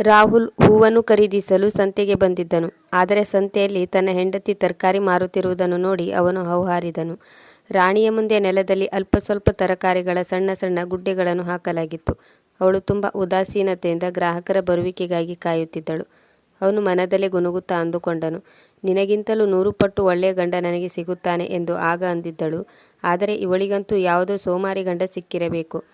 ರಾಹುಲ್ ಹೂವನ್ನು ಖರೀದಿಸಲು ಸಂತೆಗೆ ಬಂದಿದ್ದನು. ಆದರೆ ಸಂತೆಯಲ್ಲಿ ತನ್ನ ಹೆಂಡತಿ ತರಕಾರಿ ಮಾರುತ್ತಿರುವುದನ್ನು ನೋಡಿ ಅವನು ಹೌಹಾರಿದನು. ರಾಣಿಯ ಮುಂದೆ ನೆಲದಲ್ಲಿ ಅಲ್ಪ ಸ್ವಲ್ಪ ತರಕಾರಿಗಳ ಸಣ್ಣ ಸಣ್ಣ ಗುಡ್ಡೆಗಳನ್ನು ಹಾಕಲಾಗಿತ್ತು. ಅವಳು ತುಂಬ ಉದಾಸೀನತೆಯಿಂದ ಗ್ರಾಹಕರ ಬರುವಿಕೆಗಾಗಿ ಕಾಯುತ್ತಿದ್ದಳು. ಅವನು ಮನದಲ್ಲೇ ಗುನುಗುತ್ತಾ ಅಂದುಕೊಂಡನು. ನಿನಗಿಂತಲೂ ನೂರು ಪಟ್ಟು ಒಳ್ಳೆಯ ಗಂಡ ನನಗೆ ಸಿಗುತ್ತಾನೆ ಎಂದು ಆಗ ಅಂದಿದ್ದಳು. ಆದರೆ ಇವಳಿಗಂತೂ ಯಾವುದೋ ಸೋಮಾರಿ ಗಂಡ ಸಿಕ್ಕಿರಬೇಕು.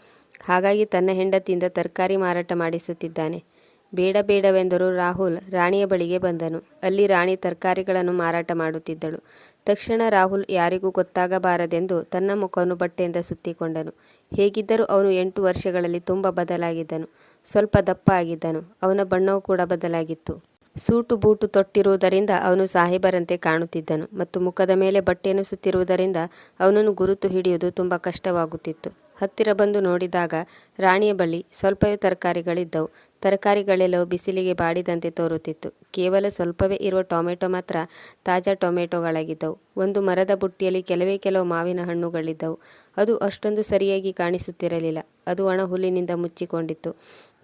ಹಾಗಾಗಿ ತನ್ನ ಹೆಂಡತಿಯಿಂದ ತರಕಾರಿ ಮಾರಾಟ ಮಾಡಿಸುತ್ತಿದ್ದಾನೆ. ಬೇಡ ಬೇಡವೆಂದರೂ ರಾಹುಲ್ ರಾಣಿಯ ಬಳಿಗೆ ಬಂದನು. ಅಲ್ಲಿ ರಾಣಿ ತರಕಾರಿಗಳನ್ನು ಮಾರಾಟ ಮಾಡುತ್ತಿದ್ದಳು. ತಕ್ಷಣ ರಾಹುಲ್ ಯಾರಿಗೂ ಗೊತ್ತಾಗಬಾರದೆಂದು ತನ್ನ ಮುಖವನ್ನು ಬಟ್ಟೆಯಿಂದ ಸುತ್ತಿಕೊಂಡನು. ಹೇಗಿದ್ದರೂ ಅವನು ಎಂಟು ವರ್ಷಗಳಲ್ಲಿ ತುಂಬ ಬದಲಾಗಿದ್ದನು. ಸ್ವಲ್ಪ ದಪ್ಪ ಆಗಿದ್ದನು. ಅವನ ಬಣ್ಣವೂ ಕೂಡ ಬದಲಾಗಿತ್ತು. ಸೂಟು ಬೂಟು ತೊಟ್ಟಿರುವುದರಿಂದ ಅವನು ಸಾಹೇಬರಂತೆ ಕಾಣುತ್ತಿದ್ದನು ಮತ್ತು ಮುಖದ ಮೇಲೆ ಬಟ್ಟೆಯನ್ನು ಸುತ್ತಿರುವುದರಿಂದ ಅವನನ್ನು ಗುರುತು ಹಿಡಿಯುವುದು ತುಂಬ ಕಷ್ಟವಾಗುತ್ತಿತ್ತು. ಹತ್ತಿರ ಬಂದು ನೋಡಿದಾಗ ರಾಣಿಯ ಬಳಿ ಸ್ವಲ್ಪವೇ ತರಕಾರಿಗಳಿದ್ದವು. ತರಕಾರಿಗಳೆಲ್ಲವೂ ಬಿಸಿಲಿಗೆ ಬಾಡಿದಂತೆ ತೋರುತ್ತಿತ್ತು. ಕೇವಲ ಸ್ವಲ್ಪವೇ ಇರುವ ಟೊಮೆಟೊ ಮಾತ್ರ ತಾಜಾ ಟೊಮೆಟೊಗಳಾಗಿದ್ದವು. ಒಂದು ಮರದ ಬುಟ್ಟಿಯಲ್ಲಿ ಕೆಲವೇ ಕೆಲವು ಮಾವಿನ ಹಣ್ಣುಗಳಿದ್ದವು. ಅದು ಅಷ್ಟೊಂದು ಸರಿಯಾಗಿ ಕಾಣಿಸುತ್ತಿರಲಿಲ್ಲ. ಅದು ಒಣ ಹುಲ್ಲಿನಿಂದ ಮುಚ್ಚಿಕೊಂಡಿತ್ತು.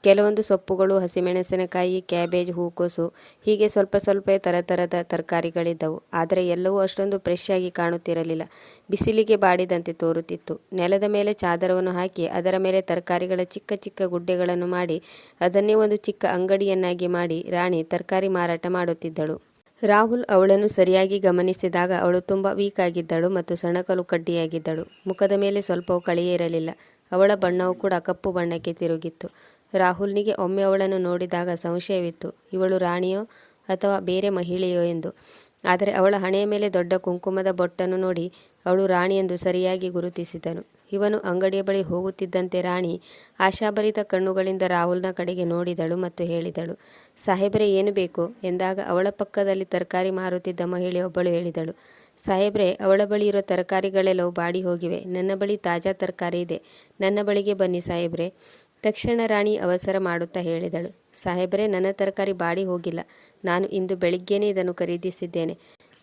ಕೆಲವೊಂದು ಸೊಪ್ಪುಗಳು, ಹಸಿಮೆಣಸಿನಕಾಯಿ, ಕ್ಯಾಬೇಜ್, ಹೂಕೋಸು ಹೀಗೆ ಸ್ವಲ್ಪ ಸ್ವಲ್ಪ ಥರ ಥರದ ತರಕಾರಿಗಳಿದ್ದವು. ಆದರೆ ಎಲ್ಲವೂ ಅಷ್ಟೊಂದು ಫ್ರೆಶ್ ಆಗಿ ಕಾಣುತ್ತಿರಲಿಲ್ಲ. ಬಿಸಿಲಿಗೆ ಬಾಡಿದಂತೆ ತೋರುತ್ತಿತ್ತು. ನೆಲದ ಮೇಲೆ ಚಾದರವನ್ನು ಹಾಕಿ ಅದರ ಮೇಲೆ ತರಕಾರಿಗಳ ಚಿಕ್ಕ ಚಿಕ್ಕ ಗುಡ್ಡೆಗಳನ್ನು ಮಾಡಿ ಅದನ್ನೇ ಒಂದು ಚಿಕ್ಕ ಅಂಗಡಿಯನ್ನಾಗಿ ಮಾಡಿ ರಾಣಿ ತರಕಾರಿ ಮಾರಾಟ ಮಾಡುತ್ತಿದ್ದಳು. ರಾಹುಲ್ ಅವಳನ್ನು ಸರಿಯಾಗಿ ಗಮನಿಸಿದಾಗ ಅವಳು ತುಂಬ ವೀಕ್ ಆಗಿದ್ದಳು ಮತ್ತು ಸಣಕಲು ಕಡ್ಡಿಯಾಗಿದ್ದಳು. ಮುಖದ ಮೇಲೆ ಸ್ವಲ್ಪವೂ ಕಳೆಯೇ ಇರಲಿಲ್ಲ. ಅವಳ ಬಣ್ಣವು ಕೂಡ ಕಪ್ಪು ಬಣ್ಣಕ್ಕೆ ತಿರುಗಿತ್ತು. ರಾಹುಲ್ನಿಗೆ ಒಮ್ಮೆ ಅವಳನ್ನು ನೋಡಿದಾಗ ಸಂಶಯವಿತ್ತು. ಇವಳು ರಾಣಿಯೋ ಅಥವಾ ಬೇರೆ ಮಹಿಳೆಯೋ ಎಂದು. ಆದರೆ ಅವಳ ಹಣೆಯ ಮೇಲೆ ದೊಡ್ಡ ಕುಂಕುಮದ ಬೊಟ್ಟನ್ನು ನೋಡಿ ಅವಳು ರಾಣಿ ಎಂದು ಸರಿಯಾಗಿ ಗುರುತಿಸಿದನು. ಇವನು ಅಂಗಡಿಯ ಬಳಿ ಹೋಗುತ್ತಿದ್ದಂತೆ ರಾಣಿ ಆಶಾಭರಿತ ಕಣ್ಣುಗಳಿಂದ ರಾಹುಲ್ನ ಕಡೆಗೆ ನೋಡಿದಳು ಮತ್ತು ಹೇಳಿದಳು, ಸಾಹೇಬ್ರೆ, ಏನು ಬೇಕು? ಎಂದಾಗ ಅವಳ ಪಕ್ಕದಲ್ಲಿ ತರಕಾರಿ ಮಾರುತ್ತಿದ್ದ ಮಹಿಳೆಯೊಬ್ಬಳು ಹೇಳಿದಳು, ಸಾಹೇಬ್ರೆ, ಅವಳ ಬಳಿ ಇರೋ ತರಕಾರಿಗಳೆಲ್ಲವೂ ಬಾಡಿ ಹೋಗಿವೆ. ನನ್ನ ಬಳಿ ತಾಜಾ ತರಕಾರಿ ಇದೆ. ನನ್ನ ಬಳಿಗೆ ಬನ್ನಿ ಸಾಹೇಬ್ರೆ. ತಕ್ಷಣ ರಾಣಿ ಅವಸರ ಮಾಡುತ್ತಾ ಹೇಳಿದಳು, ಸಾಹೇಬರೇ, ನನ್ನ ತರಕಾರಿ ಬಾಡಿ ಹೋಗಿಲ್ಲ. ನಾನು ಇಂದು ಬೆಳಿಗ್ಗೆನೇ ಇದನ್ನು ಖರೀದಿಸಿದ್ದೇನೆ.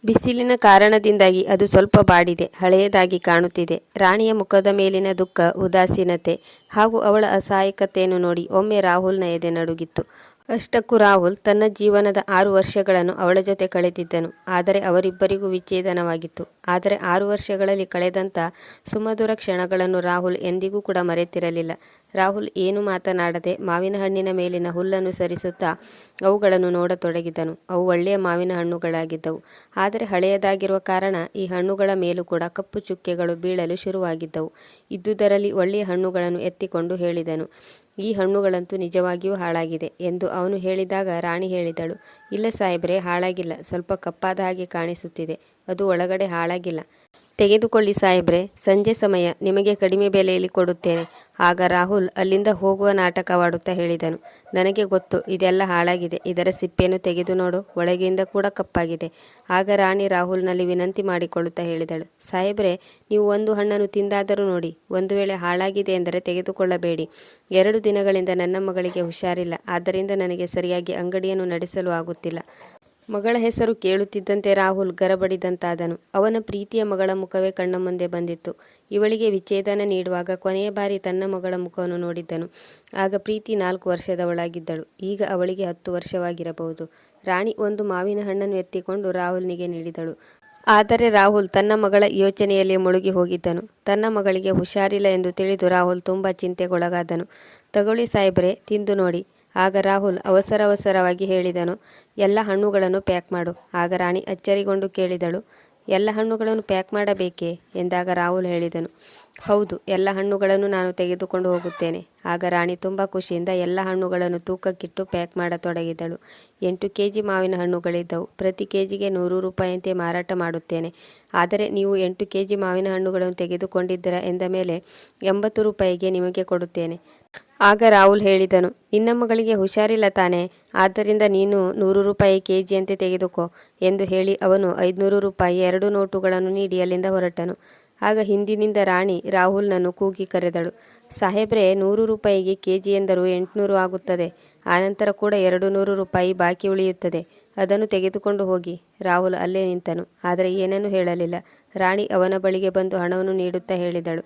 ಬಿಸಿಲಿನ ಕಾರಣದಿಂದಾಗಿ ಅದು ಸ್ವಲ್ಪ ಬಾಡಿದೆ, ಹಳೆಯದಾಗಿ ಕಾಣುತ್ತಿದೆ. ರಾಣಿಯ ಮುಖದ ಮೇಲಿನ ದುಃಖ, ಉದಾಸೀನತೆ ಹಾಗೂ ಅವಳ ಅಸಹಾಯಕತೆಯನ್ನು ನೋಡಿ ಒಮ್ಮೆ ರಾಹುಲ್ನ ಎದೆ ನಡುಗಿತ್ತು. ಅಷ್ಟಕ್ಕೂ ರಾಹುಲ್ ತನ್ನ ಜೀವನದ ಆರು ವರ್ಷಗಳನ್ನು ಅವಳ ಜೊತೆ ಕಳೆದಿದ್ದನು. ಆದರೆ ಅವರಿಬ್ಬರಿಗೂ ವಿಚ್ಛೇದನವಾಗಿತ್ತು. ಆದರೆ ಆರು ವರ್ಷಗಳಲ್ಲಿ ಕಳೆದಂಥ ಸುಮಧುರ ಕ್ಷಣಗಳನ್ನು ರಾಹುಲ್ ಎಂದಿಗೂ ಕೂಡ ಮರೆತಿರಲಿಲ್ಲ. ರಾಹುಲ್ ಏನು ಮಾತನಾಡದೆ ಮಾವಿನ ಹಣ್ಣಿನ ಮೇಲಿನ ಹುಲ್ಲನ್ನು ಸರಿಸುತ್ತಾ ಅವುಗಳನ್ನು ನೋಡತೊಡಗಿದನು. ಅವು ಒಳ್ಳೆಯ ಮಾವಿನ ಹಣ್ಣುಗಳಾಗಿದ್ದವು. ಆದರೆ ಹಳೆಯದಾಗಿರುವ ಕಾರಣ ಈ ಹಣ್ಣುಗಳ ಮೇಲೂ ಕೂಡ ಕಪ್ಪು ಚುಕ್ಕೆಗಳು ಬೀಳಲು ಶುರುವಾಗಿದ್ದವು. ಇದ್ದುದರಲ್ಲಿ ಒಳ್ಳೆಯ ಹಣ್ಣುಗಳನ್ನು ಎತ್ತಿಕೊಂಡು ಹೇಳಿದನು. ಈ ಹಣ್ಣುಗಳಂತೂ ನಿಜವಾಗಿಯೂ ಹಾಳಾಗಿದೆ ಎಂದು ಅವನು ಹೇಳಿದಾಗ ರಾಣಿ ಹೇಳಿದಳು. ಇಲ್ಲ ಸಾಹೇಬ್ರೆ, ಹಾಳಾಗಿಲ್ಲ. ಸ್ವಲ್ಪ ಕಪ್ಪಾದ ಹಾಗೆ ಕಾಣಿಸುತ್ತಿದೆ. ಅದು ಒಳಗಡೆ ಹಾಳಾಗಿಲ್ಲ. ತೆಗೆದುಕೊಳ್ಳಿ ಸಾಹೇಬ್ರೆ, ಸಂಜೆ ಸಮಯ ನಿಮಗೆ ಕಡಿಮೆ ಬೆಲೆಯಲ್ಲಿ ಕೊಡುತ್ತೇನೆ. ಆಗ ರಾಹುಲ್ ಅಲ್ಲಿಂದ ಹೋಗುವ ನಾಟಕವಾಡುತ್ತಾ ಹೇಳಿದನು. ನನಗೆ ಗೊತ್ತು, ಇದೆಲ್ಲ ಹಾಳಾಗಿದೆ. ಇದರ ಸಿಪ್ಪೆಯನ್ನು ತೆಗೆದು ನೋಡು, ಒಳಗೆಯಿಂದ ಕೂಡ ಕಪ್ಪಾಗಿದೆ. ಆಗ ರಾಣಿ ರಾಹುಲ್ನಲ್ಲಿ ವಿನಂತಿ ಮಾಡಿಕೊಳ್ಳುತ್ತಾ ಹೇಳಿದಳು. ಸಾಹೇಬ್ರೆ, ನೀವು ಒಂದು ಹಣ್ಣನ್ನು ತಿಂದಾದರೂ ನೋಡಿ, ಒಂದು ವೇಳೆ ಹಾಳಾಗಿದೆ ಎಂದರೆ ತೆಗೆದುಕೊಳ್ಳಬೇಡಿ. ಎರಡು ದಿನಗಳಿಂದ ನನ್ನ ಮಗಳಿಗೆ ಹುಷಾರಿಲ್ಲ, ಆದ್ದರಿಂದ ನನಗೆ ಸರಿಯಾಗಿ ಅಂಗಡಿಯನ್ನು ನಡೆಸಲು ಆಗುತ್ತಿಲ್ಲ. ಮಗಳ ಹೆಸರು ಕೇಳುತ್ತಿದ್ದಂತೆ ರಾಹುಲ್ ಗರಬಡಿದಂತಾದನು. ಅವನ ಪ್ರೀತಿಯ ಮಗಳ ಮುಖವೇ ಕಣ್ಣ ಮುಂದೆ ಬಂದಿತ್ತು. ಇವಳಿಗೆ ವಿಚ್ಛೇದನ ನೀಡುವಾಗ ಕೊನೆಯ ಬಾರಿ ತನ್ನ ಮಗಳ ಮುಖವನ್ನು ನೋಡಿದ್ದನು. ಆಗ ಪ್ರೀತಿ ನಾಲ್ಕು ವರ್ಷದವಳಾಗಿದ್ದಳು. ಈಗ ಅವಳಿಗೆ ಹತ್ತು ವರ್ಷವಾಗಿರಬಹುದು. ರಾಣಿ ಒಂದು ಮಾವಿನ ಹಣ್ಣನ್ನು ಎತ್ತಿಕೊಂಡು ರಾಹುಲ್ನಿಗೆ ನೀಡಿದಳು. ಆದರೆ ರಾಹುಲ್ ತನ್ನ ಮಗಳ ಯೋಚನೆಯಲ್ಲಿ ಮುಳುಗಿ ಹೋಗಿದ್ದನು. ತನ್ನ ಮಗಳಿಗೆ ಹುಷಾರಿಲ್ಲ ಎಂದು ತಿಳಿದು ರಾಹುಲ್ ತುಂಬ ಚಿಂತೆಗೊಳಗಾದನು. ತಗೊಳ್ಳಿ ಸಾಹೇಬ್ರೆ, ತಿಂದು ನೋಡಿ. ಆಗ ರಾಹುಲ್ ಅವಸರ ಅವಸರವಾಗಿ ಹೇಳಿದನು, ಎಲ್ಲ ಹಣ್ಣುಗಳನ್ನು ಪ್ಯಾಕ್ ಮಾಡು. ಆಗ ರಾಣಿ ಅಚ್ಚರಿಗೊಂಡು ಕೇಳಿದಳು, ಎಲ್ಲ ಹಣ್ಣುಗಳನ್ನು ಪ್ಯಾಕ್ ಮಾಡಬೇಕೇ? ಎಂದಾಗ ರಾಹುಲ್ ಹೇಳಿದನು, ಹೌದು, ಎಲ್ಲ ಹಣ್ಣುಗಳನ್ನು ನಾನು ತೆಗೆದುಕೊಂಡು ಹೋಗುತ್ತೇನೆ. ಆಗ ರಾಣಿ ತುಂಬ ಖುಷಿಯಿಂದ ಎಲ್ಲ ಹಣ್ಣುಗಳನ್ನು ತೂಕಕ್ಕಿಟ್ಟು ಪ್ಯಾಕ್ ಮಾಡತೊಡಗಿದಳು. ಎಂಟು ಕೆ ಜಿ ಮಾವಿನ ಹಣ್ಣುಗಳಿದ್ದವು. ಪ್ರತಿ ಕೆ ಜಿಗೆ ನೂರು ರೂಪಾಯಿಯಂತೆ ಮಾರಾಟ ಮಾಡುತ್ತೇನೆ. ಆದರೆ ನೀವು ಎಂಟು ಕೆ ಜಿ ಮಾವಿನ ಹಣ್ಣುಗಳನ್ನು ತೆಗೆದುಕೊಂಡಿದ್ದೀರಾ ಎಂದ ಮೇಲೆ ಎಂಬತ್ತು ರೂಪಾಯಿಗೆ ನಿಮಗೆ ಕೊಡುತ್ತೇನೆ. ಆಗ ರಾಹುಲ್ ಹೇಳಿದನು, ನಿನ್ನ ಮಗಳಿಗೆ ಹುಷಾರಿಲ್ಲ ತಾನೆ, ಆದ್ದರಿಂದ ನೀನು ನೂರು ರೂಪಾಯಿ ಕೆ ಜಿಯಂತೆ ತೆಗೆದುಕೋ ಎಂದು ಹೇಳಿ ಅವನು ಐದುನೂರು ರೂಪಾಯಿ ಎರಡು ನೋಟುಗಳನ್ನು ನೀಡಿ ಅಲ್ಲಿಂದ ಹೊರಟನು. ಆಗ ಹಿಂದಿನಿಂದ ರಾಣಿ ರಾಹುಲ್ನನ್ನು ಕೂಗಿ ಕರೆದಳು, ಸಾಹೇಬ್ರೆ, ನೂರು ರೂಪಾಯಿಗೆ ಕೆ ಜಿ ಎಂದರೂ ಎಂಟುನೂರು ಆಗುತ್ತದೆ, ಆನಂತರ ಕೂಡ ಎರಡು ನೂರು ರೂಪಾಯಿ ಬಾಕಿ ಉಳಿಯುತ್ತದೆ, ಅದನ್ನು ತೆಗೆದುಕೊಂಡು ಹೋಗಿ. ರಾಹುಲ್ ಅಲ್ಲೇ ನಿಂತನು, ಆದರೆ ಏನನ್ನೂ ಹೇಳಲಿಲ್ಲ. ರಾಣಿ ಅವನ ಬಳಿಗೆ ಬಂದು ಹಣವನ್ನು ನೀಡುತ್ತಾ ಹೇಳಿದಳು